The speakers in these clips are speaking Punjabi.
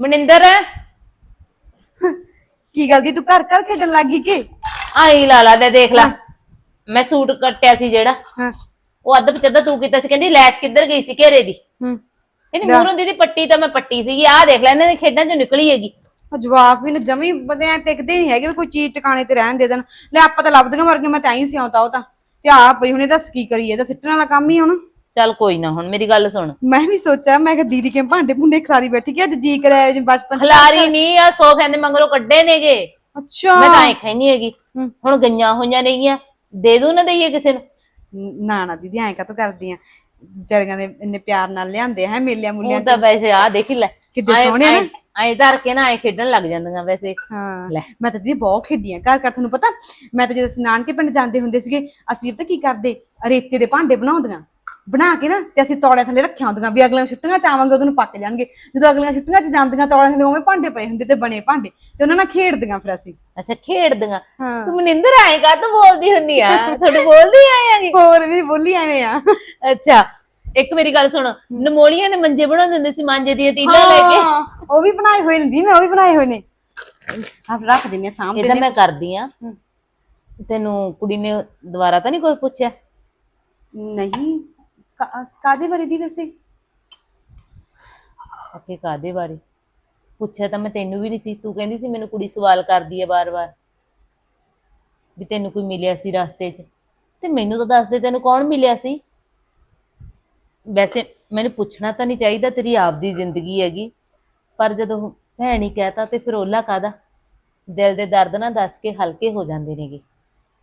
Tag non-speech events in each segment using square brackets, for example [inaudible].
ਮਨਿੰਦਰ? ਕੀ ਗੱਲ ਦੀ ਤੂੰ ਘਰ ਘਰ ਖੇਡਣ ਲੱਗ ਗਈ ਕਿ? ਆਈ ਲਾਲਾ ਦੇ ਦੇਖ ਲਾ। ਮੈਂ ਸੂਟ ਕੱਟਿਆ ਸੀ ਜਿਹੜਾ। ਹਾਂ। ਉਹ ਅੱਧ ਪਚੱਦਾ ਤੂੰ ਕੀਤਾ ਸੀ। ਕਹਿੰਦੀ ਲੈਸ ਕਿੱਧਰ ਗਈ ਸੀ ਘੇਰੇ ਦੀ? ਹੂੰ। ਕਹਿੰਦੀ ਮੂਹਰੋਂ ਦੀਦੀ ਪੱਟੀ ਤਾਂ ਮੈਂ ਪੱਟੀ ਸੀਗੀ। ਆਹ ਦੇਖ ਲੈ ਇਹਨਾਂ ਦੇ ਖੇਡਾਂ ਚੋਂ ਨਿਕਲੀ ਹੈਗੀ। ਉਹ ਜਵਾਕ ਵੀ ਨਾ ਜਮੀ ਬਦਿਆਂ ਟਿਕਦੇ ਨਹੀਂ ਹੈਗੇ ਵੀ ਕੋਈ ਚੀਜ਼ ਟਿਕਾਣੇ ਤੇ ਰਹਿਣ ਦੇ ਦੇਣ। ਲੈ ਆਪਾਂ ਤਾਂ ਲੱਭਦੀਆਂ ਮਰ ਗਏ ਮੈਂ ਤਾਂ ਹੀ ਸਿਆਉਂਤਾ ਉਹ ਤਾਂ ਤੇ ਆ ਪਈ ਹੁਣੇ ਦੱਸ ਕੀ ਕਰੀਏ ਤਾਂ ਸਿੱਟਣ ਵਾਲਾ ਕੰਮ ਹੀ ਹੁਣ। ਚੱਲ ਕੋਈ ਨਾ ਹੁਣ ਮੇਰੀ ਗੱਲ ਸੁਣ। ਮੈਂ ਵੀ ਸੋਚਿਆ ਮੈਂ ਕਿ ਦੀਦੀ ਕੇ ਭਾਂਡੇ ਭੁੰਡੇ ਖਲਾਰੀ ਬੈਠੀ ਕਿ ਅੱਜ ਜੀ ਕਰਿਆ ਜਿਵੇਂ ਬਚਪਨ ਚ ਖਲਾਰੀ ਨਹੀਂ ਆ ਸੋਫਿਆਂ ਦੇ ਮੰਗਰੋਂ ਕੱਢੇ ਨੇਗੇ। ਅੱਛਾ। ਮੈਂ ਤਾਂ ਐ ਖੈਨੀ ਹੈਗੀ। ਹੁਣ ਗਈਆਂ ਹੋਈਆਂ ਨੇਗੀਆਂ ਦੇ ਦੂ ਨਾ ਦਈਏ ਕਿਸੇ ਨੂੰ। ਨਾ ਨਾ ਦੀਦੀ ਐਂ ਕਾਤੋਂ ਕਰਦੀ ਆ? ਜਰਗਾਂ ਦੇ ਇੰਨੇ ਪਿਆਰ ਨਾਲ ਲਿਆਂਦੇ ਹੈ ਮੇਲਿਆਂ ਮੁੱਲਿਆਂ ਉਹ ਤਾਂ ਵੈਸੇ ਆ ਦੇਖ ਲੈ ਕਿੱਡੇ ਆਏਂ- ਸੋਹਣੇ ਨੇ। ਆਏਂ- ਆਏਂ ਧਰ ਕੇ ਨਾ ਐ ਖੇਡਣ ਲੱਗ ਜਾਂਦੀਆਂ ਵੈਸੇ। ਹਾਂ ਲੈ। ਮੈਂ ਤਾਂ ਦੀਦੀ ਬਹੁਤ ਖੇਡੀਆਂ ਘਰ ਘਰ ਤੁਹਾਨੂੰ ਪਤਾ? ਮੈਂ ਤਾਂ ਜਦੋਂ ਅਸੀਂ ਨਾਨਕੇ ਪਿੰਡ ਜਾਂਦੇ ਹੁੰਦੇ ਸੀਗੇ ਅਸੀਂ ਤਾਂ ਕੀ ਕਰਦੇ? ਰੇਤੇ ਦੇ ਭਾਂਡੇ ਬਣਾਉਂਦੀਆਂ। ਬਣਾ ਕੇ ਨਾ ਤੇ ਅਸੀਂ ਤੌੜੇ ਥੱਲੇ ਰੱਖਿਆ ਹੁੰਦੀਆਂ ਵੀ ਅਗਲੀਆਂ ਛੁੱਟੀਆਂ ਚ ਆਵਾਂਗੇ ਉਦੋਂ ਨੂੰ ਪੱਕ ਜਾਣਗੇ। ਜਦੋਂ ਅਗਲੀਆਂ ਛੁੱਟੀਆਂ ਚ ਜਾਂਦੀਆਂ ਤੌੜੇ ਥੱਲੇ ਉਵੇਂ ਭਾਂਡੇ ਪਏ ਹੁੰਦੇ ਤੇ ਬਣੇ ਭਾਂਡੇ ਤੇ ਉਹਨਾਂ ਨਾਲ ਖੇਡਦੀਆਂ ਫਿਰ ਅਸੀਂ। ਅੱਛਾ ਖੇਡਦੀਆਂ। ਹਾਂ। ਤੂੰ ਮਨਿੰਦਰ ਆਏ ਕਾ ਤੂੰ ਬੋਲਦੀ ਹੁੰਨੀ ਆ। ਤੁਹਾਡੇ ਬੋਲਦੀ ਆਏ ਆਂਗੇ ਹੋਰ ਵੀ ਬੋਲੀ ਐਵੇਂ ਆ। ਅੱਛਾ ਇੱਕ ਮੇਰੀ ਗੱਲ ਸੁਣ ਨਮੋਲੀਆਂ ਦੇ ਮੰਜੇ ਬਣਾਉਂਦੇ ਹੁੰਦੇ ਸੀ ਮਾਂਜੇ ਦੀਆਂ ਤੀਲਾਂ ਲੈ ਕੇ? ਹਾਂ, ਉਹ ਵੀ ਬਣਾਏ ਹੋਏ ਨੇ ਦੀ ਮੈਂ ਉਹ ਵੀ ਬਣਾਏ ਹੋਏ ਨੇ। ਆਪ ਰੱਖ ਦਿੰਨੇ ਸਾਹਮਣੇ ਇਹ ਤਾਂ ਮੈਂ ਕਰਦੀ ਆ। ਤੈਨੂੰ ਕੁੜੀ ਨੇ ਦੁਬਾਰਾ ਤਾਂ ਨਹੀਂ ਕੋਈ ਪੁੱਛਿਆ? ਨਹੀਂ। ਕਾ- ਕਾਹਦੇ ਬਾਰੇ ਦੀ ਵੈਸੇ? ਅੱਕੇ ਕਾਦੇ ਬਾਰੇ? ਪੁੱਛਿਆ ਤਾਂ ਮੈਂ ਤੈਨੂੰ ਵੀ ਨਹੀਂ ਸੀ। ਤੂੰ ਕਹਿੰਦੀ ਸੀ ਮੈਨੂੰ ਕੁੜੀ ਸਵਾਲ ਕਰਦੀ ਹੈ ਬਾਰ-ਬਾਰ ਵੀ ਤੈਨੂੰ ਕੋਈ ਮਿਲਿਆ ਸੀ ਰਸਤੇ 'ਚ? ਤੇ ਮੈਨੂੰ ਤਾਂ ਦੱਸ ਦੇ ਤੈਨੂੰ ਕੌਣ ਮਿਲਿਆ ਸੀ? ਵੈਸੇ ਮੈਨੂੰ ਪੁੱਛਣਾ ਤਾਂ ਨਹੀਂ ਚਾਹੀਦਾ, ਤੇਰੀ ਆਪਦੀ ਜ਼ਿੰਦਗੀ ਹੈਗੀ। ਪਰ ਜਦੋਂ ਭੈਣ ਹੀ ਕਹਤਾ ਤੇ ਫਿਰ ਓਲਾ ਕਾਦਾ ਦਿਲ ਦੇ ਦਰਦ ਨਾ ਦੱਸ ਕੇ ਹਲਕੇ ਹੋ ਜਾਂਦੇ ਨੇਗੇ।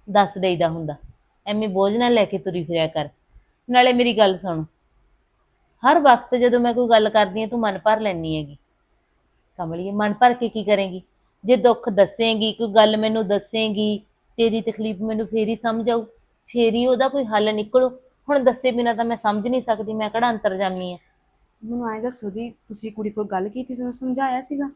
ਦੱਸ ਦੇਈਦਾ ਹੁੰਦਾ। ਐਵੇਂ ਬੋਝ ਨਾ ਲੈ ਕੇ ਤੁਰੀ ਫਿਰਿਆ ਕਰ। ਨਾਲੇ ਮੇਰੀ ਗੱਲ ਸੁਣ। ਹਰ ਵਕਤ ਜਦੋਂ ਮੈਂ ਕੋਈ ਗੱਲ ਕਰਦੀ ਹਾਂ ਤੂੰ ਮਨ ਭਰ ਲੈਣੀ ਹੈਗੀ। ਕਮਲੀਏ ਮਨ ਭਰ ਕੇ ਕੀ ਕਰੇਂਗੀ? ਜੇ ਦੁੱਖ ਦੱਸੇਂਗੀ ਕੋਈ ਗੱਲ ਮੈਨੂੰ ਦੱਸੇਂਗੀ ਤੇਰੀ ਤਕਲੀਫ ਮੈਨੂੰ ਫੇਰ ਹੀ ਸਮਝ ਆਊ ਫੇਰ ਹੀ ਉਹਦਾ ਕੋਈ ਹੱਲ ਨਿਕਲੂ। ਹੁਣ ਦੱਸੇ ਬਿਨਾ ਤਾਂ ਮੈਂ ਸਮਝ ਨਹੀਂ ਸਕਦੀ ਮੈਂ ਕਿਹੜਾ ਅੰਤਰਜਾਮੀ ਆ। ਮੈਨੂੰ ਐਂ ਦੱਸੋ ਦੀ ਤੁਸੀਂ ਕੁੜੀ ਕੋਲ ਗੱਲ ਕੀਤੀ ਸੀ ਉਹਨੂੰ ਸਮਝਾਇਆ ਸੀਗਾ?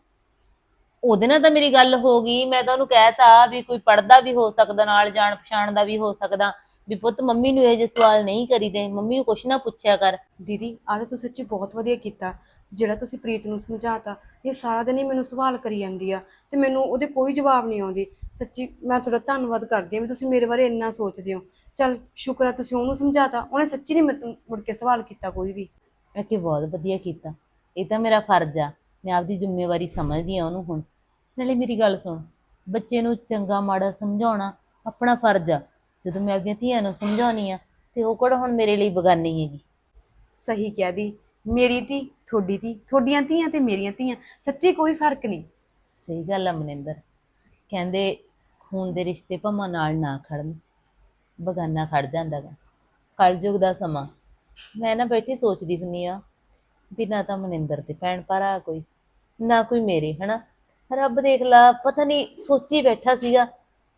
ਉਹਦੇ ਨਾਲ ਤਾਂ ਮੇਰੀ ਗੱਲ ਹੋ ਗਈ ਮੈਂ ਤਾਂ ਉਹਨੂੰ ਕਹਿਤਾ ਵੀ ਕੋਈ ਪੜਦਾ ਵੀ ਹੋ ਸਕਦਾ ਨਾਲ ਜਾਣ ਪਛਾਣ ਦਾ ਵੀ ਹੋ ਸਕਦਾ ਵੀ ਪੁੱਤ ਮੰਮੀ ਨੂੰ ਇਹ ਜਿਹੇ ਸਵਾਲ ਨਹੀਂ ਕਰੀਦੇ ਮੰਮੀ ਨੂੰ ਕੁਛ ਨਾ ਪੁੱਛਿਆ ਕਰ। ਦੀਦੀ ਆਹ ਤਾਂ ਤੁਸੀਂ ਸੱਚੀ ਬਹੁਤ ਵਧੀਆ ਕੀਤਾ। ਜਿਹੜਾ ਤੁਸੀਂ ਪ੍ਰੀਤ ਨੂੰ ਸਮਝਾਤਾ ਇਹ ਸਾਰਾ ਦਿਨ ਹੀ ਮੈਨੂੰ ਸਵਾਲ ਕਰੀ ਜਾਂਦੀ ਆ ਤੇ ਮੈਨੂੰ ਉਹਦੇ ਕੋਈ ਜਵਾਬ ਨਹੀਂ ਆਉਂਦੇ। ਸੱਚੀ ਮੈਂ ਤੁਹਾਡਾ ਧੰਨਵਾਦ ਕਰਦੀ ਹਾਂ ਵੀ ਤੁਸੀਂ ਮੇਰੇ ਬਾਰੇ ਇੰਨਾ ਸੋਚਦੇ ਹੋ। ਚਲ ਸ਼ੁਕਰ ਆ ਤੁਸੀਂ ਉਹਨੂੰ ਸਮਝਾਤਾ। ਉਹਨੇ ਸੱਚੀ ਨਹੀਂ ਮੈਨੂੰ ਮੁੜ ਕੇ ਸਵਾਲ ਕੀਤਾ ਕੋਈ ਵੀ। ਮੈਂ ਕਿ ਬਹੁਤ ਵਧੀਆ ਕੀਤਾ। ਇਹ ਤਾਂ ਮੇਰਾ ਫਰਜ਼ ਆ। ਮੈਂ ਆਪਦੀ ਜ਼ਿੰਮੇਵਾਰੀ ਸਮਝਦੀ ਆ ਉਹਨੂੰ ਹੁਣ। ਨਾਲੇ ਮੇਰੀ ਗੱਲ ਸੁਣ। ਬੱਚੇ ਨੂੰ ਚੰਗਾ ਮਾੜਾ ਸਮਝਾਉਣਾ ਆਪਣਾ ਫਰਜ਼ ਆ। ਜਦੋਂ ਮੈਂ ਆਪਦੀਆਂ ਧੀਆਂ ਨੂੰ ਸਮਝਾਉਣੀ ਆ ਤੇ ਉਹ ਕਿਹੜਾ ਹੁਣ ਮੇਰੇ ਲਈ ਬਗਾਨੀ ਹੈਗੀ? ਸਹੀ ਕਿਹਾ ਦੀ ਮੇਰੀ ਧੀ ਤੁਹਾਡੀ ਧੀ ਤੁਹਾਡੀਆਂ ਧੀਆਂ ਤੇ ਮੇਰੀਆਂ ਧੀਆਂ ਸੱਚੀ ਕੋਈ ਫ਼ਰਕ ਨਹੀਂ। ਸਹੀ ਗੱਲ ਆ ਮਨਿੰਦਰ ਕਹਿੰਦੇ ਖੂਨ ਦੇ ਰਿਸ਼ਤੇ ਭਾਵਾਂ ਨਾਲ ਨਾ ਖੜਨ ਬਗਾਨਾ ਖੜ ਜਾਂਦਾ ਗਾ। ਕਲਯੁਗ ਦਾ ਸਮਾਂ ਮੈਂ ਨਾ ਬੈਠੀ ਸੋਚਦੀ ਹੁੰਨੀ ਆ ਵੀ ਨਾ ਤਾਂ ਮਨਿੰਦਰ ਤੇ ਭੈਣ ਭਰਾ ਕੋਈ ਨਾ ਕੋਈ ਮੇਰੇ ਹਨਾ? ਰੱਬ ਦੇਖ ਲਾ ਪਤਾ ਨਹੀਂ ਸੋਚੀ ਬੈਠਾ ਸੀਗਾ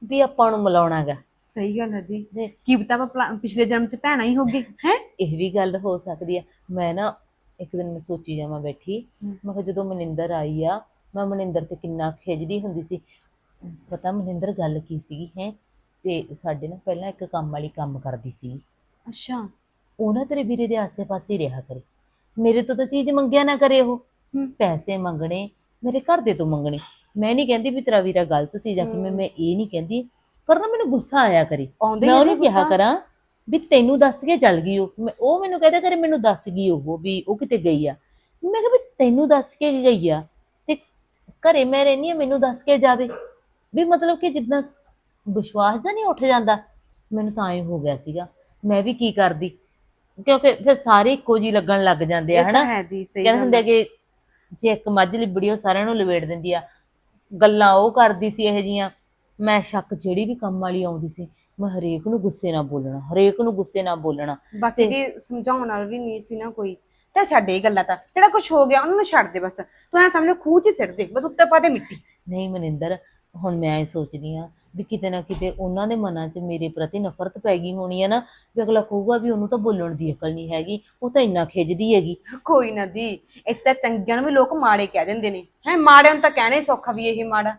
ਵੀ ਆਪਾਂ ਨੂੰ ਮਿਲਾਉਣਾਗਾ। ਸਹੀ ਗੱਲ ਹੈ ਤੇ ਕੀ ਪਤਾ ਆਪਾਂ ਪਿਛਲੇ ਜਨਮ ਚ ਭੈਣਾਂ ਹੀ ਹੋਗੇ ਹੈ? ਇਹ ਵੀ ਗੱਲ ਹੋ ਸਕਦੀ ਆ। ਮੈਂ ਨਾ ਇੱਕ ਦਿਨ ਮੈਂ ਸੋਚੀ ਜਾਵਾਂ ਬੈਠੀ। ਮੈਂ ਕਿਹਾ ਜਦੋਂ ਮਨਿੰਦਰ ਆਈ ਆ ਮੈਂ ਮਨਿੰਦਰ ਤੇ ਕਿੰਨਾ ਖਿਜਦੀ ਹੁੰਦੀ ਸੀ। ਪਤਾ ਮਨਿੰਦਰ ਗੱਲ ਕੀ ਸੀਗੀ ਹੈ? ਤੇ ਸਾਡੇ ਨਾ ਪਹਿਲਾਂ ਇੱਕ ਕੰਮ ਵਾਲੀ ਕੰਮ ਕਰਦੀ ਸੀ। ਅੱਛਾ। ਉਹ ਨਾ ਤੇਰੇ ਵੀਰੇ ਦੇ ਆਸੇ-ਪਾਸੇ ਰਿਹਾ ਕਰੇ। ਮੇਰੇ ਤੋਂ ਤਾਂ ਚੀਜ਼ ਮੰਗਿਆ ਨਾ ਕਰੇ ਉਹ। ਪੈਸੇ ਮੰਗਣੇ ਮੇਰੇ ਘਰ ਦੇ ਤੋਂ ਮੰਗਣੇ। ਮੈਂ ਨਹੀਂ ਕਹਿੰਦੀ ਵੀ ਤੇਰਾ ਵੀਰਾ ਗਲਤ ਸੀ ਜਾਂ ਕਿ ਮੈਂ ਮੈਂ ਇਹ ਨਹੀਂ ਕਹਿੰਦੀ। ਪਰ ਨਾ ਮੈਨੂੰ ਗੁੱਸਾ ਆਇਆ ਕਰੇ। ਆਉਂਦੇ ਮੈਂ ਉਹਨੂੰ ਕਿਹਾ। ਕਰਾਂ ਵੀ ਤੈਨੂੰ ਦੱਸ ਕੇ ਚੱਲ ਗਈ ਉਹ। ਮੈਂ- ਉਹ ਮੈਨੂੰ ਕਹਿੰਦਾ ਕਰੇ ਮੈਨੂੰ ਦੱਸ ਗਈ ਉਹ ਵੀ ਉਹ ਕਿਤੇ ਗਈ ਆ। ਮੈਂ ਕਿਹਾ ਵੀ ਤੈਨੂੰ ਦੱਸ ਕੇ ਗਈ ਆ ਤੇ ਘਰੇ ਮੈਂ ਰਹਿਨੀ ਆ ਮੈਨੂੰ ਦੱਸ ਕੇ ਜਾਵੇ। ਵੀ ਮਤਲਬ ਕਿ ਜਿੱਦਾਂ ਵਿਸ਼ਵਾਸ ਜਾਂ ਨਹੀਂ ਉੱਠ ਜਾਂਦਾ। ਮੈਨੂੰ ਤਾਂ ਐ ਹੋ ਗਿਆ ਸੀਗਾ। ਮੈਂ ਵੀ ਕੀ ਕਰਦੀ? ਕਿਉਂਕਿ ਫਿਰ ਸਾਰੇ ਇੱਕੋ ਜੀ ਲੱਗਣ ਲੱਗ ਜਾਂਦੇ ਆ ਹਨਾ? ਹੈ ਦੀ ਸਹੀ ਕਹਿੰਦੇ ਹੁੰਦੇ ਆ ਕਿ ਜੇ ਇੱਕ ਮੱਝ ਲਿਬੜੀ ਉਹ ਸਾਰਿਆਂ ਨੂੰ ਲਵੇੜ ਦਿੰਦੀ ਆ। ਗੱਲਾਂ ਉਹ ਕਰਦੀ ਸੀ ਇਹ ਜੀਆਂ। ਮੈਂ ਸ਼ੱਕ ਜਿਹੜੀ ਵੀ ਕੰਮ ਵਾਲੀ ਆਉਂਦੀ ਸੀ ਮੈਂ ਹਰੇਕ ਨੂੰ ਗੁੱਸੇ ਨਾਲ ਬੋਲਣਾ ਹਰੇਕ ਨੂੰ ਗੁੱਸੇ ਨਾਲ ਬੋਲਣਾ। ਬਾਕੀ ਦੀ ਸਮਝਾਉਣ ਨਾਲ ਵੀ ਨਹੀਂ ਸੀ ਨਾ ਕੋਈ ਚੱਲ ਛੱਡ ਇਹ ਗੱਲਾਂ ਤਾਂ ਜਿਹੜਾ ਕੁਝ ਹੋ ਗਿਆ ਉਹਨਾਂ ਨੂੰ ਛੱਡ ਦੇ ਬਸ। ਤੂੰ ਐ ਸਮਝ ਖੂਹ 'ਚ ਹੀ ਸਿੱਟ ਦੇ ਬਸ ਉੱਤੇ ਪਾ ਦੇ ਮਿੱਟੀ। ਨਹੀਂ ਮਨਿੰਦਰ ਹੁਣ ਮੈਂ ਇਹ ਸੋਚਦੀ ਆ ਵੀ ਕਿਤੇ ਨਾ ਕਿਤੇ ਉਹਨਾਂ ਦੇ ਮਨਾਂ 'ਚ ਮੇਰੇ ਪ੍ਰਤੀ ਨਫ਼ਰਤ ਪੈ ਗਈ ਹੋਣੀ ਹੈ ਨਾ ਵੀ ਅਗਲਾ ਕਹੂਗਾ ਵੀ ਉਹਨੂੰ ਤਾਂ ਬੋਲਣ ਦੀ ਅਕਲ ਨਹੀਂ ਹੈਗੀ ਉਹ ਤਾਂ ਇੰਨਾ ਖਿੱਚਦੀ ਹੈਗੀ। ਕੋਈ ਨਾ ਦੀ ਇੱਕ ਤਾਂ ਚੰਗਿਆਂ ਨੂੰ ਵੀ ਲੋਕ ਮਾੜੇ ਕਹਿ ਦਿੰਦੇ ਨੇ। ਹੈ ਮਾੜਿਆਂ ਨੂੰ ਤਾਂ ਕਹਿਣਾ ਹੀ ਸੌਖਾ ਵੀ ਇਹ ਮਾੜਾ।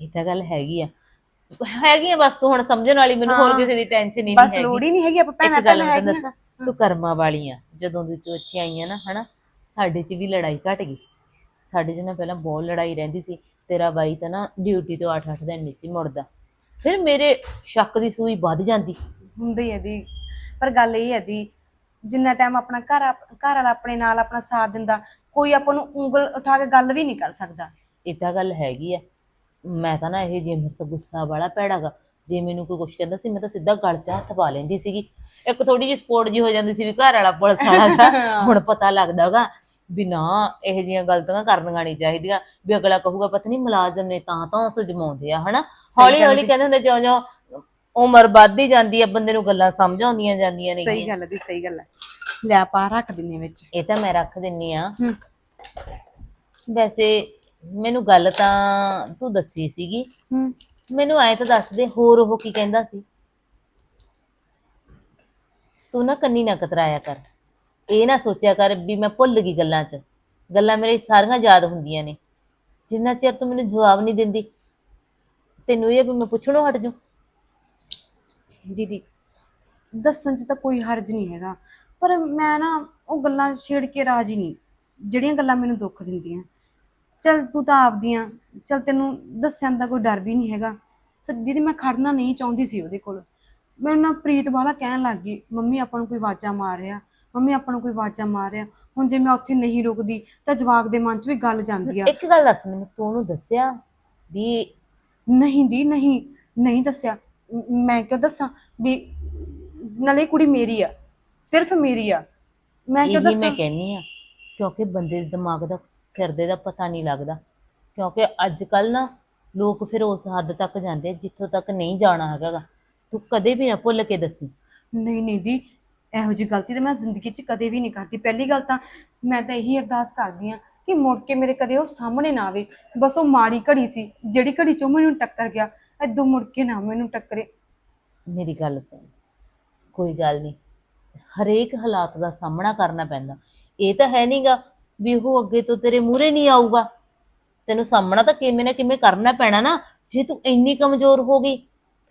ਇਹ ਤਾਂ ਗੱਲ ਹੈਗੀ ਆ। ਹੈਗੀ ਆ ਬਸ ਤੂੰ ਹੁਣ ਸਮਝਣ ਵਾਲੀ ਮੈਨੂੰ ਹੋਰ। ਕਿਸੇ ਦੀ ਟੈਨਸ਼ਨ ਬਸ ਨਹੀਂ ਹੈਗੀ। ਲੋੜ ਹੀ ਨਹੀਂ ਹੈਗੀ ਆਪਾਂ ਭੈਣਾਂ ਤੈਨੂੰ ਹੈਗੀਆਂ ਤੂੰ ਕਰਮਾਂ ਵਾਲੀ ਆ ਜਦੋਂ ਦੀ ਤੂੰ ਇੱਥੇ ਆਈ ਆ ਨਾ ਹਨਾ ਸਾਡੇ 'ਚ ਵੀ ਲੜਾਈ ਘਟ ਗਈ। ਸਾਡੇ 'ਚ ਨਾ ਪਹਿਲਾਂ ਬਹੁਤ ਲੜਾਈ ਰਹਿੰਦੀ ਸੀ ਤੇਰਾ ਬਾਈ ਤਾਂ ਨਾ ਡਿਊਟੀ ਤੋਂ 8-8 ਦਿਨ ਨਹੀਂ ਸੀ ਮੁੜਦਾ। ਫਿਰ ਮੇਰੇ ਸ਼ੱਕ ਦੀ ਸੂਈ ਵੱਧ ਜਾਂਦੀ। ਹੁੰਦਾ ਹੀ ਹੈ ਦੀ। ਪਰ ਗੱਲ ਇਹ ਹੈ ਦੀ ਜਿੰਨਾ ਟਾਈਮ ਆਪਣਾ ਘਰ ਆਪ- ਘਰ ਵਾਲਾ ਆਪਣੇ ਨਾਲ ਆਪਣਾ ਸਾਥ ਦਿੰਦਾ ਕੋਈ ਆਪਾਂ ਨੂੰ ਉਂਗਲ ਉਠਾ ਕੇ ਗੱਲ ਵੀ ਨਹੀਂ ਕਰ ਸਕਦਾ। ਤਾਂ ਗੱਲ ਹੈਗੀ ਆ। ਮੈਂ ਤਾਂ ਨਾ ਇਹ ਜੇ ਮੇਰੇ ਤੋਂ ਗੁੱਸਾ ਵਾਲਾ ਭੈੜਾਗਾ ਜੇ ਮੈਨੂੰ ਕੋਈ ਕੁਛ ਕਹਿੰਦਾ ਸੀ ਮੈਂ ਤਾਂ ਸਿੱਧਾ ਗਲ 'ਚ ਹੱਥ ਪਾ ਲੈਂਦੀ ਸੀਗੀ। ਇੱਕ ਥੋੜੀ ਜਿਹੀ ਸਪੋਰਟ ਜੀ ਹੋ ਜਾਂਦੀ ਸੀ ਵੀ ਘਰ ਵਾਲਾ ਪੁਲਿਸ ਵਾਲਾ ਗਾ ਹੁਣ ਪਤਾ ਲੱਗਦਾਗਾ ਵੀ ਨਾ ਇਹ ਜੀਆਂ ਗਲਤੀਆਂ ਕਰਨੀਆਂ ਨਹੀਂ ਚਾਹੀਦੀਆਂ। ਵੀ ਅਗਲਾ ਕਹੂਗਾ ਪਤਾ ਨਹੀਂ ਮੁਲਾਜ਼ਮ ਨੇ ਤਾਂ ਤਾਂ ਸਜਮਾਉਂਦੇ ਆ ਹਨਾ? ਹੌਲੀ ਹੌਲੀ ਕਹਿੰਦੇ ਹੁੰਦੇ ਜਿਉਂ ਜਿਉਂ ਉਮਰ ਵੱਧਦੀ ਜਾਂਦੀ ਆ ਬੰਦੇ ਨੂੰ ਗੱਲਾਂ ਸਮਝ ਆਉਂਦੀਆਂ ਜਾਂਦੀਆਂ ਨੇ ਸਹੀ ਗੱਲ ਦੀ ਸਹੀ ਗੱਲ ਹੈ। ਲੈ ਪਾ ਰੱਖ ਦਿੰਨੇ ਵਿੱਚ। ਇਹ ਤਾਂ ਮੈਂ ਰੱਖ ਦਿੰਨੀ ਆ। ਵੈਸੇ ਮੈਨੂੰ ਗੱਲ ਤਾਂ ਤੂੰ ਦੱਸੀ ਸੀਗੀ। ਮੈਨੂੰ ਐ ਤਾਂ ਦੱਸ ਦੇ ਹੋਰ ਉਹ ਕੀ ਕਹਿੰਦਾ ਸੀ? ਤੂੰ ਨਾ ਕੰਨੀ ਨਾ ਕਤਰਾਇਆ ਕਰ। ਇਹ ਨਾ ਸੋਚਿਆ ਕਰ ਵੀ ਮੈਂ ਭੁੱਲ ਗਈ ਗੱਲਾਂ 'ਚ। ਗੱਲਾਂ ਮੇਰੇ ਸਾਰੀਆਂ ਯਾਦ ਹੁੰਦੀਆਂ ਨੇ। ਜਿੰਨਾ ਚਿਰ ਤੂੰ ਮੈਨੂੰ ਜਵਾਬ ਨਹੀਂ ਦਿੰਦੀ, ਤੈਨੂੰ ਇਹ ਵੀ ਮੈਂ ਪੁੱਛਣੋਂ ਹਟ ਜੂ ਦੀਦੀ, ਦੱਸਣ 'ਚ ਤਾਂ ਕੋਈ ਹਰਜ ਨਹੀਂ ਹੈਗਾ। ਪਰ ਮੈਂ ਨਾ ਉਹ ਗੱਲਾਂ ਛੇੜ ਕੇ ਰਾਜੀ ਨਹੀਂ, ਜਿਹੜੀਆਂ ਗੱਲਾਂ ਮੈਨੂੰ ਦੁੱਖ ਦਿੰਦੀਆਂ। ਚਲ ਤੂੰ ਤਾਂ ਆਪਦੀਆਂ, ਚਲ ਤੈਨੂੰ ਦੱਸਣ ਦਾ ਕੋਈ ਡਰ ਵੀ ਨਹੀਂ ਹੈਗਾ। ਸੱਚ ਦੀਦੀ, ਮੈਂ ਖੜਨਾ ਨਹੀਂ ਚਾਹੁੰਦੀ ਸੀ ਉਹਦੇ ਕੋਲ। ਮੈਨੂੰ ਨਾ ਪ੍ਰੀਤ ਵਾਲਾ ਕਹਿਣ ਲੱਗ ਗਈ, ਮੰਮੀ, ਆਪਾਂ ਨੂੰ ਕੋਈ ਆਵਾਜ਼ਾਂ ਮਾਰ ਰਿਹਾ। ਮੰਮੀ ਆਪਾਂ ਨੂੰ ਕੋਈ ਆਵਾਜ਼ਾਂ ਮਾਰ ਰਿਹਾ ਹੁਣ ਜੇ ਮੈਂ ਉੱਥੇ ਨਹੀਂ ਰੁਕਦੀ ਤਾਂ ਜਵਾਕ ਦੇ ਮਨ 'ਚ ਵੀ ਗੱਲ ਜਾਂਦੀ ਆ। ਇੱਕ ਗੱਲ ਦੱਸ ਮੈਨੂੰ ਤੂੰ ਉਹਨੂੰ ਦੱਸਿਆ ਵੀ ਨਹੀਂ ਦੀ ਨਹੀਂ ਨਹੀਂ ਦੱਸਿਆ। ਮ- ਕਿਉਂ ਦੱਸਾਂ ਵੀ ਨਾਲੇ ਕੁੜੀ ਮੇਰੀ ਆ ਸਿਰਫ ਮੇਰੀ ਆ। ਮੈਂ ਕਿਉਂ ਇਹੀ ਦੱਸਾਂ? ਮੈਂ ਕਹਿੰਨੀ ਆ ਕਿਉਂਕਿ ਬੰਦੇ ਦੇ ਦਿਮਾਗ ਦਾ ਫਿਰਦੇ ਦਾ ਪਤਾ ਨਹੀਂ ਲੱਗਦਾ। ਕਿਉਂਕਿ ਅੱਜ ਕੱਲ ਨਾ ਲੋਕ ਫਿਰ ਉਸ ਹੱਦ ਤੱਕ ਜਾਂਦੇ ਜਿੱਥੋਂ ਤੱਕ ਨਹੀਂ ਜਾਣਾ ਹੈਗਾ। ਤੂੰ ਕਦੇ ਵੀ ਨਾ ਭੁੱਲ ਕੇ ਦੱਸੀ। ਨਹੀਂ ਨਹੀਂ ਦੀ ਇਹੋ ਜੀ ਗਲਤੀ ਤਾਂ ਮੈਂ ਜ਼ਿੰਦਗੀ 'ਚ ਕਦੇ ਵੀ ਨਹੀਂ ਕਰਦੀ। ਪਹਿਲੀ ਗੱਲ ਤਾਂ ਮੈਂ ਤਾਂ ਇਹੀ ਅਰਦਾਸ ਕਰਦੀ ਆ ਕਿ ਮੁੜ ਕੇ ਮੇਰੇ ਕਦੇ ਉਹ ਸਾਹਮਣੇ ਨਾ ਆਵੇ। ਬਸ ਉਹ ਮਾੜੀ ਘੜੀ ਸੀ ਜਿਹੜੀ ਘੜੀ 'ਚ ਉਹ ਮੈਨੂੰ ਟੱਕਰ ਗਿਆ ਐਦੋਂ ਮੁੜ ਕੇ ਨਾ ਮੈਨੂੰ ਟੱਕਰੇ। ਮੇਰੀ ਗੱਲ ਸੁਣ ਕੋਈ ਗੱਲ ਨਹੀਂ ਹਰੇਕ ਹਾਲਾਤ ਦਾ ਸਾਹਮਣਾ ਕਰਨਾ ਪੈਂਦਾ। ਇਹ ਤਾਂ ਹੈ ਨਹੀਂਗਾ ਵੀ ਉਹ ਅੱਗੇ ਤੋਂ ਤੇਰੇ ਮੂਹਰੇ ਨਹੀਂ ਆਊਗਾ। ਤੈਨੂੰ ਸਾਹਮਣਾ ਤਾਂ ਕਿਵੇਂ ਨਾ ਕਿਵੇਂ ਕਰਨਾ ਪੈਣਾ ਨਾ ਜੇ ਤੂੰ ਇੰਨੀ ਕਮਜ਼ੋਰ ਹੋ ਗਈ